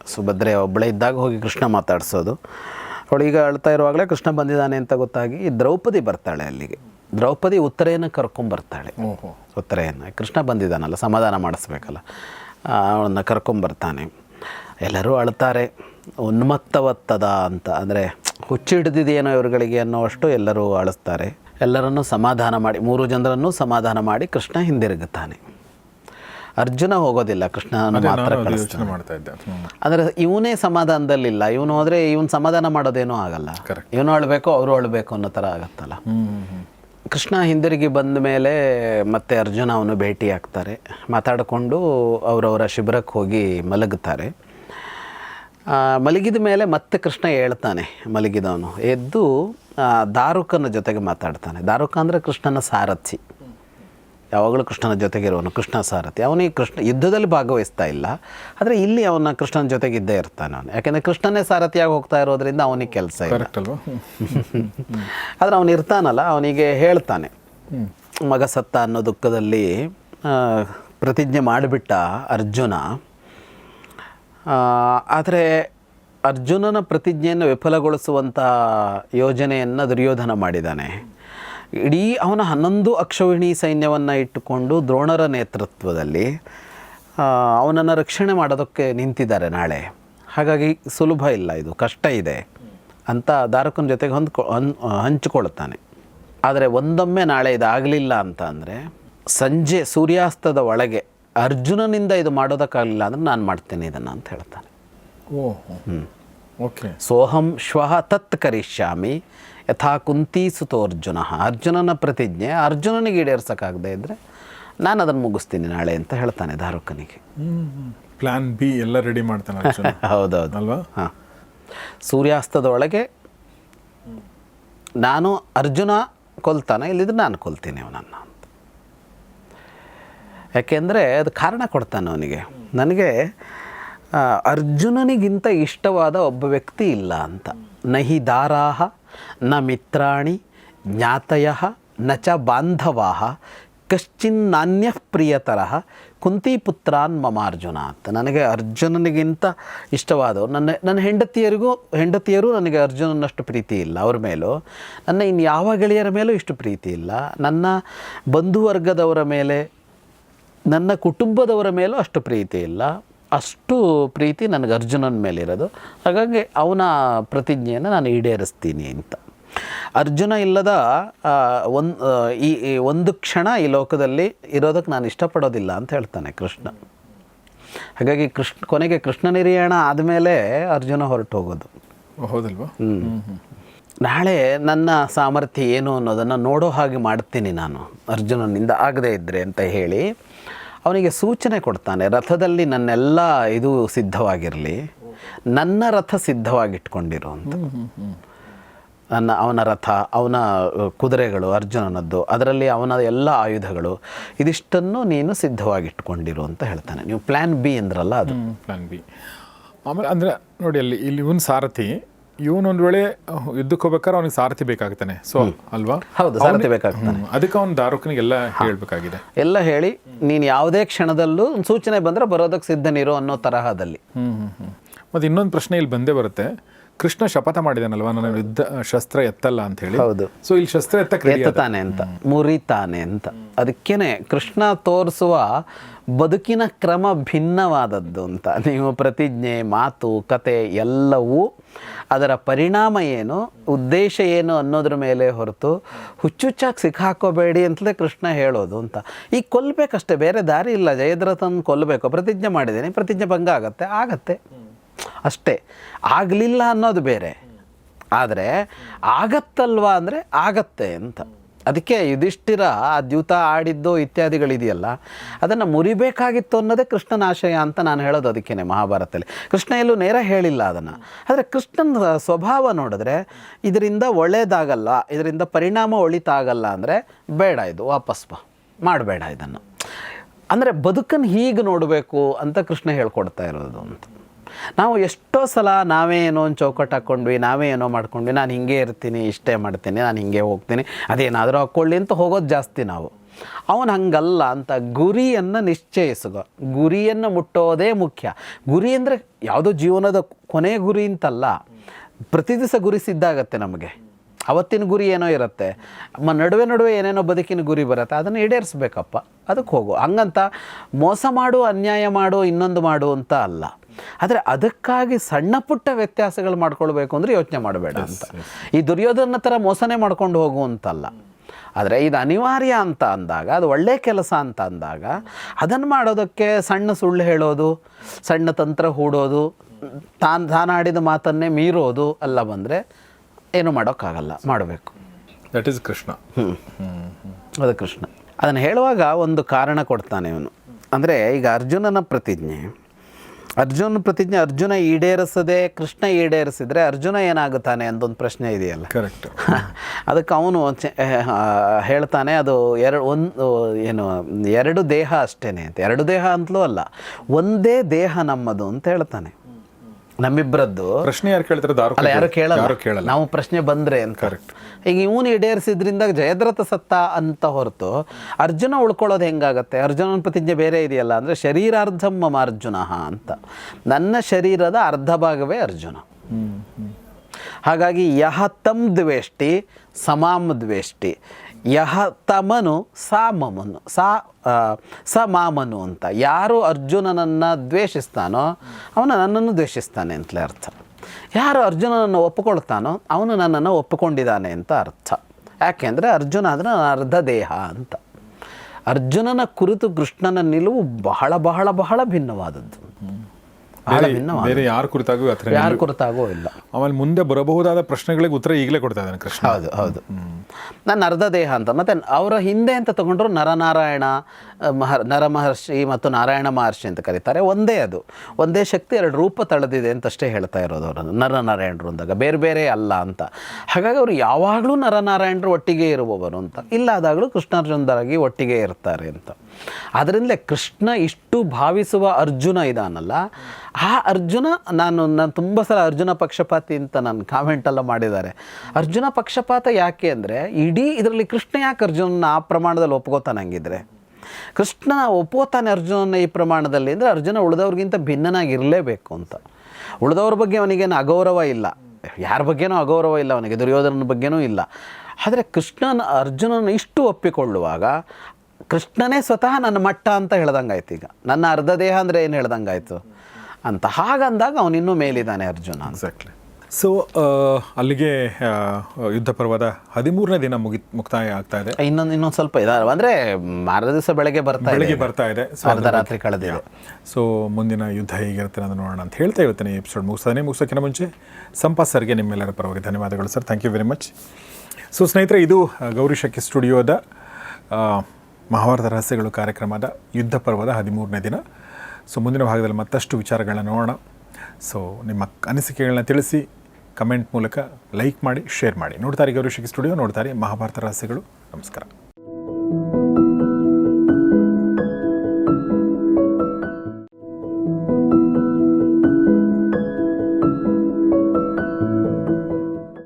ಸುಭದ್ರೆ ಒಬ್ಬಳೇ ಇದ್ದಾಗ ಹೋಗಿ ಕೃಷ್ಣ ಮಾತಾಡಿಸೋದು. ಅವಳು ಈಗ ಅಳ್ತಾ ಇರುವಾಗಲೇ ಕೃಷ್ಣ ಬಂದಿದ್ದಾನೆ ಅಂತ ಗೊತ್ತಾಗಿ ದ್ರೌಪದಿ ಬರ್ತಾಳೆ ಅಲ್ಲಿಗೆ. ದ್ರೌಪದಿ ಉತ್ತರೆಯನ್ನು ಕರ್ಕೊಂಬರ್ತಾಳೆ ಉತ್ತರೆಯನ್ನು ಕೃಷ್ಣ ಬಂದಿದ್ದಾನಲ್ಲ ಸಮಾಧಾನ ಮಾಡಿಸ್ಬೇಕಲ್ಲ. ಅವಳನ್ನು ಕರ್ಕೊಂಬರ್ತಾನೆ ಎಲ್ಲರೂ ಅಳ್ತಾರೆ. ಉನ್ಮತ್ತವತ್ತದ ಅಂತ. ಅಂದರೆ ಹುಚ್ಚು ಹಿಡಿದಿದೆಯೇನೋ ಇವರುಗಳಿಗೆ ಅನ್ನೋವಷ್ಟು ಎಲ್ಲರೂ ಅಳಿಸ್ತಾರೆ. ಎಲ್ಲರನ್ನು ಸಮಾಧಾನ ಮಾಡಿ ಮೂರು ಜನರನ್ನು ಸಮಾಧಾನ ಮಾಡಿ ಕೃಷ್ಣ ಹಿಂದಿರುಗುತ್ತಾನೆ. ಅರ್ಜುನ ಹೋಗೋದಿಲ್ಲ ಕೃಷ್ಣನ ಮಾತ್ರ ಅಂದರೆ ಇವನೇ ಸಮಾಧಾನದಲ್ಲಿಲ್ಲ. ಇವನು ಹೋದರೆ ಇವನು ಸಮಾಧಾನ ಮಾಡೋದೇನೂ ಆಗಲ್ಲ. ಇವನು ಅಳಬೇಕು ಅವರು ಅಳಬೇಕು ಅನ್ನೋ ಥರ ಆಗತ್ತಲ್ಲ. ಕೃಷ್ಣ ಹಿಂದಿರುಗಿ ಬಂದ ಮೇಲೆ ಮತ್ತೆ ಅರ್ಜುನ ಅವನು ಭೇಟಿ ಆಗ್ತಾರೆ ಮಾತಾಡಿಕೊಂಡು ಅವರವರ ಶಿಬಿರಕ್ಕೆ ಹೋಗಿ ಮಲಗುತ್ತಾರೆ. ಮಲಗಿದ ಮೇಲೆ ಮತ್ತೆ ಕೃಷ್ಣ ಹೇಳ್ತಾನೆ, ಮಲಗಿದವನು. ಎದ್ದು ದಾರುಕನ ಜೊತೆಗೆ ಮಾತಾಡ್ತಾನೆ. ದಾರುಕ ಅಂದರೆ ಕೃಷ್ಣನ ಸಾರಥಿ. ಯಾವಾಗಲೂ ಕೃಷ್ಣನ ಜೊತೆಗಿರುವನು ಕೃಷ್ಣ ಸಾರಥಿ. ಅವನಿಗೆ ಕೃಷ್ಣ ಯುದ್ಧದಲ್ಲಿ ಭಾಗವಹಿಸ್ತಾ ಇಲ್ಲ. ಆದರೆ ಇಲ್ಲಿ ಅವನ ಕೃಷ್ಣನ ಜೊತೆಗಿದ್ದೇ ಇರ್ತಾನೆ ಅವನು. ಯಾಕೆಂದರೆ ಕೃಷ್ಣನೇ ಸಾರಥಿಯಾಗಿ ಹೋಗ್ತಾ ಇರೋದ್ರಿಂದ ಅವನಿಗೆ ಕೆಲಸ ಇಲ್ಲ. ಆದರೆ ಅವನು ಇರ್ತಾನಲ್ಲ ಅವನಿಗೆ ಹೇಳ್ತಾನೆ. ಮಗ ಸತ್ತ ಅನ್ನೋ ದುಃಖದಲ್ಲಿ ಪ್ರತಿಜ್ಞೆ ಮಾಡಿಬಿಟ್ಟ ಅರ್ಜುನ. ಆದರೆ ಅರ್ಜುನನ ಪ್ರತಿಜ್ಞೆಯನ್ನು ವಿಫಲಗೊಳಿಸುವಂಥ ಯೋಜನೆಯನ್ನು ದುರ್ಯೋಧನ ಮಾಡಿದ್ದಾನೆ ಇಡೀ ಅವನ ಹನ್ನೊಂದು ಅಕ್ಷವಿಣಿ ಸೈನ್ಯವನ್ನು ಇಟ್ಟುಕೊಂಡು ದ್ರೋಣರ ನೇತೃತ್ವದಲ್ಲಿ ಅವನನ್ನು ರಕ್ಷಣೆ ಮಾಡೋದಕ್ಕೆ ನಿಂತಿದ್ದಾರೆ ನಾಳೆ. ಹಾಗಾಗಿ ಸುಲಭ ಇಲ್ಲ ಇದು ಕಷ್ಟ ಇದೆ ಅಂತ ದಾರಕನ ಜೊತೆಗೆ ಹೊಂದ್ಕೊ ಹಂಚಿಕೊಳ್ಳುತ್ತಾನೆ. ಹಂಚಿಕೊಳ್ತಾನೆ ಆದರೆ ಒಂದೊಮ್ಮೆ ನಾಳೆ ಇದಾಗಲಿಲ್ಲ ಅಂತ ಅಂದರೆ ಸಂಜೆ ಸೂರ್ಯಾಸ್ತದ ಒಳಗೆ ಅರ್ಜುನನಿಂದ ಇದು ಮಾಡೋದಕ್ಕಾಗಲಿಲ್ಲ ಅಂದರೆ ನಾನು ಮಾಡ್ತೇನೆ ಇದನ್ನು ಅಂತ ಹೇಳ್ತಾನೆ. ಓಹ್. ಓಕೆ ಸೋಹಂ ಶ್ವಃ ತತ್ ಕರಿಷ್ಯಾಮಿ ಯಥಾ ಕುಂತಿ ಸುತೋರ್ಜುನ ಅರ್ಜುನನ ಪ್ರತಿಜ್ಞೆ ಅರ್ಜುನನಿಗೆ ಈಡೇರ್ಸೋಕ್ಕಾಗದೇ ಇದ್ದರೆ ನಾನು ಅದನ್ನು ಮುಗಿಸ್ತೀನಿ ನಾಳೆ ಅಂತ ಹೇಳ್ತಾನೆ ದಾರುಕನಿಗೆ ಪ್ಲಾನ್ ಬಿ ಎಲ್ಲ ರೆಡಿ ಮಾಡ್ತಾನೆ ಅರ್ಜುನ. ಹೌದೌದು. ಅಲ್ವಾ? ಹಾಂ. ಸೂರ್ಯಾಸ್ತದೊಳಗೆ ನಾನು ಅರ್ಜುನ ಕೊಲ್ತಾನೆ ಇಲ್ಲಿದ್ರೆ ನಾನು ಕೊಲ್ತೀನಿ ಅವನನ್ನು ಅಂತ. ಯಾಕೆಂದರೆ ಅದು ಕಾರಣ ಕೊಡ್ತಾನೆ ಅವನಿಗೆ. ನನಗೆ ಅರ್ಜುನನಿಗಿಂತ ಇಷ್ಟವಾದ ಒಬ್ಬ ವ್ಯಕ್ತಿ ಇಲ್ಲ ಅಂತ. ನಹಿ ದಾರಾಹ, ನ ಮಿತ್ರಾಣಿ, ಜ್ಞಾತಯ, ನ ಚ ಬಾಂಧವಾ ಕಶ್ಚಿನ್ ನಾಣ್ಯ ಪ್ರಿಯತರಃ ಕುಂತಿಪುತ್ರಾನ್ ಮಮಾರ್ಜುನ ಅಂತ. ನನಗೆ ಅರ್ಜುನನಿಗಿಂತ ಇಷ್ಟವಾದವರು. ನನ್ನ ನನ್ನ ಹೆಂಡತಿಯರಿಗೂ, ಹೆಂಡತಿಯರು ನನಗೆ ಅರ್ಜುನನಷ್ಟು ಪ್ರೀತಿ ಇಲ್ಲ ಅವ್ರ ಮೇಲೂ. ನನ್ನ ಇನ್ನು ಯಾವ ಗೆಳೆಯರ ಮೇಲೂ ಇಷ್ಟು ಪ್ರೀತಿ ಇಲ್ಲ. ನನ್ನ ಬಂಧುವರ್ಗದವರ ಮೇಲೆ, ನನ್ನ ಕುಟುಂಬದವರ ಮೇಲೂ ಅಷ್ಟು ಪ್ರೀತಿ ಇಲ್ಲ. ಅಷ್ಟು ಪ್ರೀತಿ ನನಗೆ ಅರ್ಜುನನ ಮೇಲೆ ಇರೋದು ಹಾಗಾಗಿ ಅವನ ಪ್ರತಿಜ್ಞೆಯನ್ನು ನಾನು ಈಡೇರಿಸ್ತೀನಿ ಅಂತ. ಅರ್ಜುನ ಇಲ್ಲದ ಒಂದು ಈ ಒಂದು ಕ್ಷಣ ಈ ಲೋಕದಲ್ಲಿ ಇರೋದಕ್ಕೆ ನಾನು ಇಷ್ಟಪಡೋದಿಲ್ಲ ಅಂತ ಹೇಳ್ತಾನೆ ಕೃಷ್ಣ. ಹಾಗಾಗಿ ಕೃಷ್ಣ ಕೊನೆಗೆ ಕೃಷ್ಣ ನಿರ್ಯಾಣ ಆದಮೇಲೆ ಅರ್ಜುನ ಹೊರಟು ಹೋಗೋದು ಹೌದಲ್ವಾ? ನಾಳೆ ನನ್ನ ಸಾಮರ್ಥ್ಯ ಏನು ಅನ್ನೋದನ್ನು ನೋಡೋ ಹಾಗೆ ಮಾಡ್ತೀನಿ ನಾನು ಅರ್ಜುನನಿಂದ ಆಗದೇ ಇದ್ದರೆ ಅಂತ ಹೇಳಿ. ಅವನಿಗೆ ಸೂಚನೆ ಕೊಡ್ತಾನೆ ರಥದಲ್ಲಿ ನನ್ನೆಲ್ಲ ಇದು ಸಿದ್ಧವಾಗಿರಲಿ ನನ್ನ ರಥ ಸಿದ್ಧವಾಗಿಟ್ಕೊಂಡಿರು ಅಂತ. ನನ್ನ ಅವನ ರಥ ಅವನ ಕುದುರೆಗಳು ಅರ್ಜುನನದ್ದು ಅದರಲ್ಲಿ ಅವನ ಎಲ್ಲ ಆಯುಧಗಳು ಇದಿಷ್ಟನ್ನು ನೀನು ಸಿದ್ಧವಾಗಿಟ್ಕೊಂಡಿರು ಅಂತ ಹೇಳ್ತಾನೆ. ನೀವು ಪ್ಲ್ಯಾನ್ ಬಿ ಅಂದ್ರಲ್ಲ ಅದು. ಪ್ಲ್ಯಾನ್ ಬಿ ಆಮೇಲೆ ಅಂದರೆ ನೋಡಿ ಅಲ್ಲಿ ಇಲ್ಲಿ ಇವನ್ ಸಾರಥಿ ಇವನ್ ಒಂದು ವೇಳೆ ಯುದ್ಧಕ್ಕೆ ಹೋಗ್ಬೇಕಾದ್ರೆ ಅವನಿಗೆ ಸಾರಥಿ ಬೇಕಾಗ್ತಾನೆ. ಸೊ ಅಲ್ವಾ? ಹೌದು ಸಾರಥಿ ಬೇಕಾಗ್ತಾನೆ. ಅದಕ್ಕೆ ಅವನು ದಾರುಕನಿಗೆ ಎಲ್ಲ ಹೇಳ್ಬೇಕಾಗಿದೆ. ಎಲ್ಲ ಹೇಳಿ ನೀನು ಯಾವುದೇ ಕ್ಷಣದಲ್ಲೂ ಸೂಚನೆ ಬಂದರೆ ಬರೋದಕ್ಕೆ ಸಿದ್ಧನಿರೋ ಅನ್ನೋ ತರಹದಲ್ಲಿ. ಮತ್ತೆ ಇನ್ನೊಂದು ಪ್ರಶ್ನೆ ಇಲ್ಲಿ ಬಂದೇ ಬರುತ್ತೆ. ಕೃಷ್ಣ ಶಪಥ ಮಾಡಿದಾನಲ್ವಾ? ನಾನು ಯುದ್ಧ ಶಸ್ತ್ರ ಎತ್ತಲ್ಲ ಅಂತ ಹೇಳಿ. ಹೌದು. ಸೊ ಇಲ್ಲಿ ಶಸ್ತ್ರ ಎತ್ತಕ್ಕೆ. ಎತ್ತತಾನೆ ಅಂತ ಮುರಿತಾನೆ ಅಂತ. ಅದಕ್ಕೇನೆ ಕೃಷ್ಣ ತೋರಿಸುವ ಬದುಕಿನ ಕ್ರಮ ಭಿನ್ನವಾದದ್ದು ಅಂತ. ನೀವು ಪ್ರತಿಜ್ಞೆ ಮಾತು ಕತೆ ಎಲ್ಲವೂ ಅದರ ಪರಿಣಾಮ ಏನು ಉದ್ದೇಶ ಏನು ಅನ್ನೋದ್ರ ಮೇಲೆ ಹೊರತು ಹುಚ್ಚುಚ್ಚಾಗಿ ಸಿಕ್ಕಾಕೋಬೇಡಿ ಅಂತಲೇ ಕೃಷ್ಣ ಹೇಳೋದು ಅಂತ. ಈಗ ಕೊಲ್ಲಬೇಕಷ್ಟೇ ಬೇರೆ ದಾರಿ ಇಲ್ಲ. ಜಯದ್ರಥನ್ ಕೊಲ್ಲಬೇಕು ಪ್ರತಿಜ್ಞೆ ಮಾಡಿದ್ದೀನಿ. ಪ್ರತಿಜ್ಞೆ ಭಂಗ ಆಗತ್ತೆ. ಆಗತ್ತೆ. ಅಷ್ಟೇ, ಆಗಲಿಲ್ಲ ಅನ್ನೋದು ಬೇರೆ. ಆದರೆ, ಆಗತ್ತಲ್ವಾ ಅಂದರೆ ಆಗತ್ತೆ ಅಂತ. ಅದಕ್ಕೆ ಯುಧಿಷ್ಠಿರ ಆ ದ್ಯೂತ ಆಡಿದ್ದು ಇತ್ಯಾದಿಗಳಿದೆಯಲ್ಲ, ಅದನ್ನು ಮುರಿಬೇಕಾಗಿತ್ತು ಅನ್ನೋದೇ ಕೃಷ್ಣನ ಆಶಯ ಅಂತ ನಾನು ಹೇಳೋದು ಅದಕ್ಕೇನೆ ಮಹಾಭಾರತದಲ್ಲಿ. ಕೃಷ್ಣ ಎಲ್ಲೂ ನೇರ ಹೇಳಿಲ್ಲ ಅದನ್ನು. ಆದರೆ ಕೃಷ್ಣನ ಸ್ವಭಾವ ನೋಡಿದ್ರೆ, ಇದರಿಂದ ಒಳ್ಳೇದಾಗಲ್ಲ, ಇದರಿಂದ ಪರಿಣಾಮ ಒಳಿತಾಗಲ್ಲ ಅಂದರೆ ಬೇಡ ಇದು, ವಾಪಸ್ ಬಾ, ಮಾಡಬೇಡ ಇದನ್ನು. ಅಂದರೆ ಬದುಕನ್ನು ಹೀಗೆ ನೋಡಬೇಕು ಅಂತ ಕೃಷ್ಣ ಹೇಳ್ಕೊಡ್ತಾ ಇರೋದು ಅಂತ. ನಾವು ಎಷ್ಟೋ ಸಲ ನಾವೇ ಏನೋ ಒಂದು ಚೌಕಟ್ಟು ಹಾಕ್ಕೊಂಡ್ವಿ, ನಾವೇ ಏನೋ ಮಾಡ್ಕೊಂಡ್ವಿ, ನಾನು ಹಿಂಗೆ ಇರ್ತೀನಿ, ಇಷ್ಟೇ ಮಾಡ್ತೀನಿ, ನಾನು ಹಿಂಗೆ ಹೋಗ್ತೀನಿ, ಅದೇನಾದರೂ ಹಾಕ್ಕೊಳ್ಳಿ ಅಂತ ಹೋಗೋದು ಜಾಸ್ತಿ ನಾವು. ಅವನು ಹಂಗಲ್ಲ ಅಂತ ಗುರಿಯನ್ನು ನಿಶ್ಚಯಿಸುವ ಗುರಿಯನ್ನು ಮುಟ್ಟೋದೇ ಮುಖ್ಯ. ಗುರಿ ಅಂದರೆ ಯಾವುದೋ ಜೀವನದ ಕೊನೆ ಗುರಿ ಅಂತಲ್ಲ, ಪ್ರತಿ ದಿವಸ ಗುರಿ ಸಿದ್ಧಾಗತ್ತೆ ನಮಗೆ. ಅವತ್ತಿನ ಗುರಿ ಏನೋ ಇರುತ್ತೆ, ಮ ನಡುವೆ ನಡುವೆ ಏನೇನೋ ಬದುಕಿನ ಗುರಿ ಬರುತ್ತೆ, ಅದನ್ನು ಈಡೇರಿಸ್ಬೇಕಪ್ಪ, ಅದಕ್ಕೆ ಹೋಗು. ಹಂಗಂತ ಮೋಸ ಮಾಡು, ಅನ್ಯಾಯ ಮಾಡು, ಇನ್ನೊಂದು ಮಾಡು ಅಂತ ಅಲ್ಲ. ಆದರೆ ಅದಕ್ಕಾಗಿ ಸಣ್ಣ ಪುಟ್ಟ ವ್ಯತ್ಯಾಸಗಳು ಮಾಡ್ಕೊಳ್ಬೇಕು ಅಂದರೆ ಯೋಚನೆ ಮಾಡಬೇಡ ಅಂತ. ಈ ದುರ್ಯೋಧನ ಥರ ಮೋಸನೆ ಮಾಡ್ಕೊಂಡು ಹೋಗುವಂತಲ್ಲ ಆದರೆ ಇದು ಅನಿವಾರ್ಯ ಅಂತ ಅಂದಾಗ ಅದು ಒಳ್ಳೆ ಕೆಲಸ ಅಂತ ಅಂದಾಗ ಅದನ್ನು ಮಾಡೋದಕ್ಕೆ ಸಣ್ಣ ಸುಳ್ಳು ಹೇಳೋದು ಸಣ್ಣ ತಂತ್ರ ಹೂಡೋದು ತಾನು ತಾನಾಡಿದ ಮಾತನ್ನೇ ಮೀರೋದು ಅಲ್ಲ ಬಂದರೆ ಏನು ಮಾಡೋಕ್ಕಾಗಲ್ಲ ಮಾಡಬೇಕು. That is Krishna. ಹ್ಞೂ ಅದು ಕೃಷ್ಣ. ಅದನ್ನು ಹೇಳುವಾಗ ಒಂದು ಕಾರಣ ಕೊಡ್ತಾನೆ ಇವನು. ಅಂದರೆ ಈಗ ಅರ್ಜುನನ ಪ್ರತಿಜ್ಞೆ ಅರ್ಜುನ ಪ್ರತಿಜ್ಞೆ ಅರ್ಜುನ ಈಡೇರಿಸದೆ ಕೃಷ್ಣ ಈಡೇರಿಸಿದ್ರೆ ಅರ್ಜುನ ಏನಾಗುತ್ತಾನೆ ಅಂತ ಒಂದು ಪ್ರಶ್ನೆ ಇದೆಯಲ್ಲ? ಕರೆಕ್ಟ್ ಅದಕ್ಕೆ ಅವನು ಹೇಳ್ತಾನೆ ಅದು ಎರಡು ಒಂದು ಏನು ಎರಡು ದೇಹ ಅಷ್ಟೇನೆ ಅಂತ. ಎರಡು ದೇಹ ಅಂತಲೂ ಅಲ್ಲ ಒಂದೇ ದೇಹ ನಮ್ಮದು ಅಂತ ಹೇಳ್ತಾನೆ. ನಮ್ಮಿಬ್ಬರದ್ದು ಪ್ರಶ್ನೆ ಯಾರು ಕೇಳ್ತಾರೆ ಅಲ್ಲ ಯಾರು ಕೇಳಲ್ಲ. ಯಾರು ಕೇಳಲ್ಲ? ನಾವು ಪ್ರಶ್ನೆ ಬಂದ್ರೆ ಅಂತ. ಕರೆಕ್ಟ್ ಈಗ ಇವನು ಈಡೇರಿಸಿದ್ರಿಂದ ಜಯದ್ರಥ ಸತ್ತ ಅಂತ ಹೊರತು ಅರ್ಜುನ ಉಳ್ಕೊಳ್ಳೋದು ಹೆಂಗಾಗತ್ತೆ? ಅರ್ಜುನನ ಪ್ರತಿಜ್ಞೆ ಬೇರೆ ಇದೆಯಲ್ಲ ಅಂದರೆ ಶರೀರಾರ್ಧಂ ಮಮ ಅರ್ಜುನ ಅಂತ. ನನ್ನ ಶರೀರದ ಅರ್ಧ ಭಾಗವೇ ಅರ್ಜುನ. ಹಾಗಾಗಿ ಯಹ ತಮ್ ದ್ವೇಷ್ಟಿ ಸಮಾಮ್ ದ್ವೇಷ್ಟಿ. ಯಹ ತಮನು ಸಾ ಮಮನು ಸಾ ಸ ಮಾಮನು ಅಂತ. ಯಾರು ಅರ್ಜುನನನ್ನು ದ್ವೇಷಿಸ್ತಾನೋ ಅವನು ನನ್ನನ್ನು ದ್ವೇಷಿಸ್ತಾನೆ ಅಂತಲೇ ಅರ್ಥ. ಯಾರು ಅರ್ಜುನನನ್ನು ಒಪ್ಪಿಕೊಳ್ತಾನೋ ಅವನು ನನ್ನನ್ನು ಒಪ್ಪಿಕೊಂಡಿದ್ದಾನೆ ಅಂತ ಅರ್ಥ. ಯಾಕೆಂದರೆ ಅರ್ಜುನ ಅಂದರೆ ನನ್ನ ಅರ್ಧ ದೇಹ ಅಂತ. ಅರ್ಜುನನ ಕುರಿತು ಕೃಷ್ಣನ ನಿಲುವು ಬಹಳ ಬಹಳ ಬಹಳ ಭಿನ್ನವಾದದ್ದು. ಬಹಳ ಬೇರೆ- ಭಿನ್ನವಾದ. ಬೇರೆ ಯಾರ ಕುರಿತಾಗೂ ಯಾರ ಕುರಿತಾಗೂ ಇಲ್ಲ. ಆಮೇಲೆ ಮುಂದೆ ಬರಬಹುದಾದ ಪ್ರಶ್ನೆಗಳಿಗೆ ಉತ್ತರ ಈಗಲೇ ಕೊಡ್ತಾ ಇದ್ದಾನೆ ಕೃಷ್ಣ. ಹೌದು ಹೌದು. ನನ್ನ ಅರ್ಧ ದೇಹ ಅಂತ. ಮತ್ತೆ ಅವರ ಹಿಂದೆ ಅಂತ ತಗೊಂಡ್ರು ನರನಾರಾಯಣ ಮಹ ನರ ಮಹರ್ಷಿ ಮತ್ತು ನಾರಾಯಣ ಮಹರ್ಷಿ ಅಂತ ಕರೀತಾರೆ. ಒಂದೇ ಅದು. ಒಂದೇ ಶಕ್ತಿ ಎರಡು ರೂಪ ತಳೆದಿದೆ ಅಂತಷ್ಟೇ ಹೇಳ್ತಾ ಇರೋದು ಅವರು ನರನಾರಾಯಣರು ಅಂದಾಗ. ಬೇರೆ ಬೇರೆ ಅಲ್ಲ ಅಂತ. ಹಾಗಾಗಿ ಅವರು ಯಾವಾಗಲೂ ನರನಾರಾಯಣರು ಒಟ್ಟಿಗೆ ಇರುವವರು ಅಂತ. ಇಲ್ಲಾದಾಗಲೂ ಕೃಷ್ಣಾರ್ಜುನದಾಗಿ ಒಟ್ಟಿಗೆ ಇರ್ತಾರೆ ಅಂತ. ಅದರಿಂದಲೇ ಕೃಷ್ಣ ಇಷ್ಟು ಭಾವಿಸುವ ಅರ್ಜುನ ಇದಾನಲ್ಲ, ಆ ಅರ್ಜುನ ನಾನು ನಾನು ತುಂಬ ಸಲ ಅರ್ಜುನ ಪಕ್ಷಪಾತಿ ಅಂತ ನಾನು ಕಾಮೆಂಟೆಲ್ಲ ಮಾಡಿದ್ದಾರೆ. ಅರ್ಜುನ ಪಕ್ಷಪಾತ ಯಾಕೆ ಅಂದರೆ, ಇಡೀ ಇದರಲ್ಲಿ ಕೃಷ್ಣ ಯಾಕೆ ಅರ್ಜುನನ ಆ ಪ್ರಮಾಣದಲ್ಲಿ ಒಪ್ಕೋತಾನೆ ಹಂಗಿದ್ರೆ? ಕೃಷ್ಣ ಒಪ್ಪೋತಾನೆ ಅರ್ಜುನನ ಈ ಪ್ರಮಾಣದಲ್ಲಿ ಅಂದರೆ ಅರ್ಜುನ ಉಳಿದವ್ರಿಗಿಂತ ಭಿನ್ನನಾಗಿರಲೇಬೇಕು ಅಂತ. ಉಳಿದವ್ರ ಬಗ್ಗೆ ಅವನಿಗೇನು ಅಗೌರವ ಇಲ್ಲ. ಯಾರ ಬಗ್ಗೆನೂ ಅಗೌರವ ಇಲ್ಲ, ಅವನಿಗೆ ದುರ್ಯೋಧನನ ಬಗ್ಗೆನೂ ಇಲ್ಲ. ಆದರೆ ಕೃಷ್ಣನ, ಅರ್ಜುನನ ಇಷ್ಟು ಒಪ್ಪಿಕೊಳ್ಳುವಾಗ ಕೃಷ್ಣನೇ ಸ್ವತಃ ನನ್ನ ಮಟ್ಟ ಅಂತ ಹೇಳ್ದಂಗಾಯ್ತು ಈಗ. ನನ್ನ ಅರ್ಧ ದೇಹ ಅಂದರೆ ಏನು ಹೇಳ್ದಂಗಾಯ್ತು? ಅಂತ ಹಾಗಂದಾಗ ಅವನಿನ್ನೂ ಮೇಲಿದ್ದಾನೆ ಅರ್ಜುನ ಎಕ್ಸಾಕ್ಟ್ಲಿ ಸೊ ಅಲ್ಲಿಗೆ ಯುದ್ಧ ಪರ್ವದ ಹದಿಮೂರನೇ ದಿನ ಮುಗಿ ಮುಕ್ತಾಯ ಆಗ್ತಾ ಇದೆ. ಇನ್ನೊಂದು ಇನ್ನೊಂದು ಸ್ವಲ್ಪ ಇದಾವೆ ಅಂದರೆ ಮಾರದ ದಿವಸ ಬೆಳಗ್ಗೆ ಬರ್ತಾ ಬೆಳಗ್ಗೆ ಇದೆ. ಬರ್ತಾ ಇದೆ. ಅರ್ಧ ರಾತ್ರಿ ಕಳೆದಿದೆ. ಸೊ ಮುಂದಿನ ಯುದ್ಧ ಹೇಗಿರುತ್ತೆ ಅನ್ನೋದು ನೋಡೋಣ ಅಂತ ಹೇಳ್ತಾ ಇವತ್ತಿನ ಎಪಿಸೋಡ್ ಮುಗಿಸ್ತಾನೆ ಮುಗಿಸೋಕ್ಕಿಂತ ಮುಂಚೆ ಸಂಪತ್ ಸರ್ಗೆ ನಿಮ್ಮೆಲ್ಲರ ಪರವಾಗಿ ಧನ್ಯವಾದಗಳು sir. Thank you very much so ಸ್ನೇಹಿತರೆ ಇದು ಗೌರಿ ಶಕ್ತಿ ಸ್ಟುಡಿಯೋದ ಮಹಾಭಾರತ ರಹಸ್ಯಗಳು ಕಾರ್ಯಕ್ರಮದ ಯುದ್ಧ ಪರ್ವದ ಹದಿಮೂರನೇ ದಿನ. ಸೊ ಮುಂದಿನ ಭಾಗದಲ್ಲಿ ಮತ್ತಷ್ಟು ವಿಚಾರಗಳನ್ನ ನೋಡೋಣ. ಸೊ ನಿಮ್ಮ ಅನಿಸಿಕೆಗಳನ್ನ ತಿಳಿಸಿ, ಕಮೆಂಟ್ ಮೂಲಕ ಲೈಕ್ ಮಾಡಿ, ಶೇರ್ ಮಾಡಿ. ನೋಡ್ತಾರೆ ಗೌರವ ಶಕ್ತಿ ಸ್ಟುಡಿಯೋ, ನೋಡ್ತಾರೆ ಮಹಾಭಾರತ ರಹಸ್ಯಗಳು. ನಮಸ್ಕಾರ.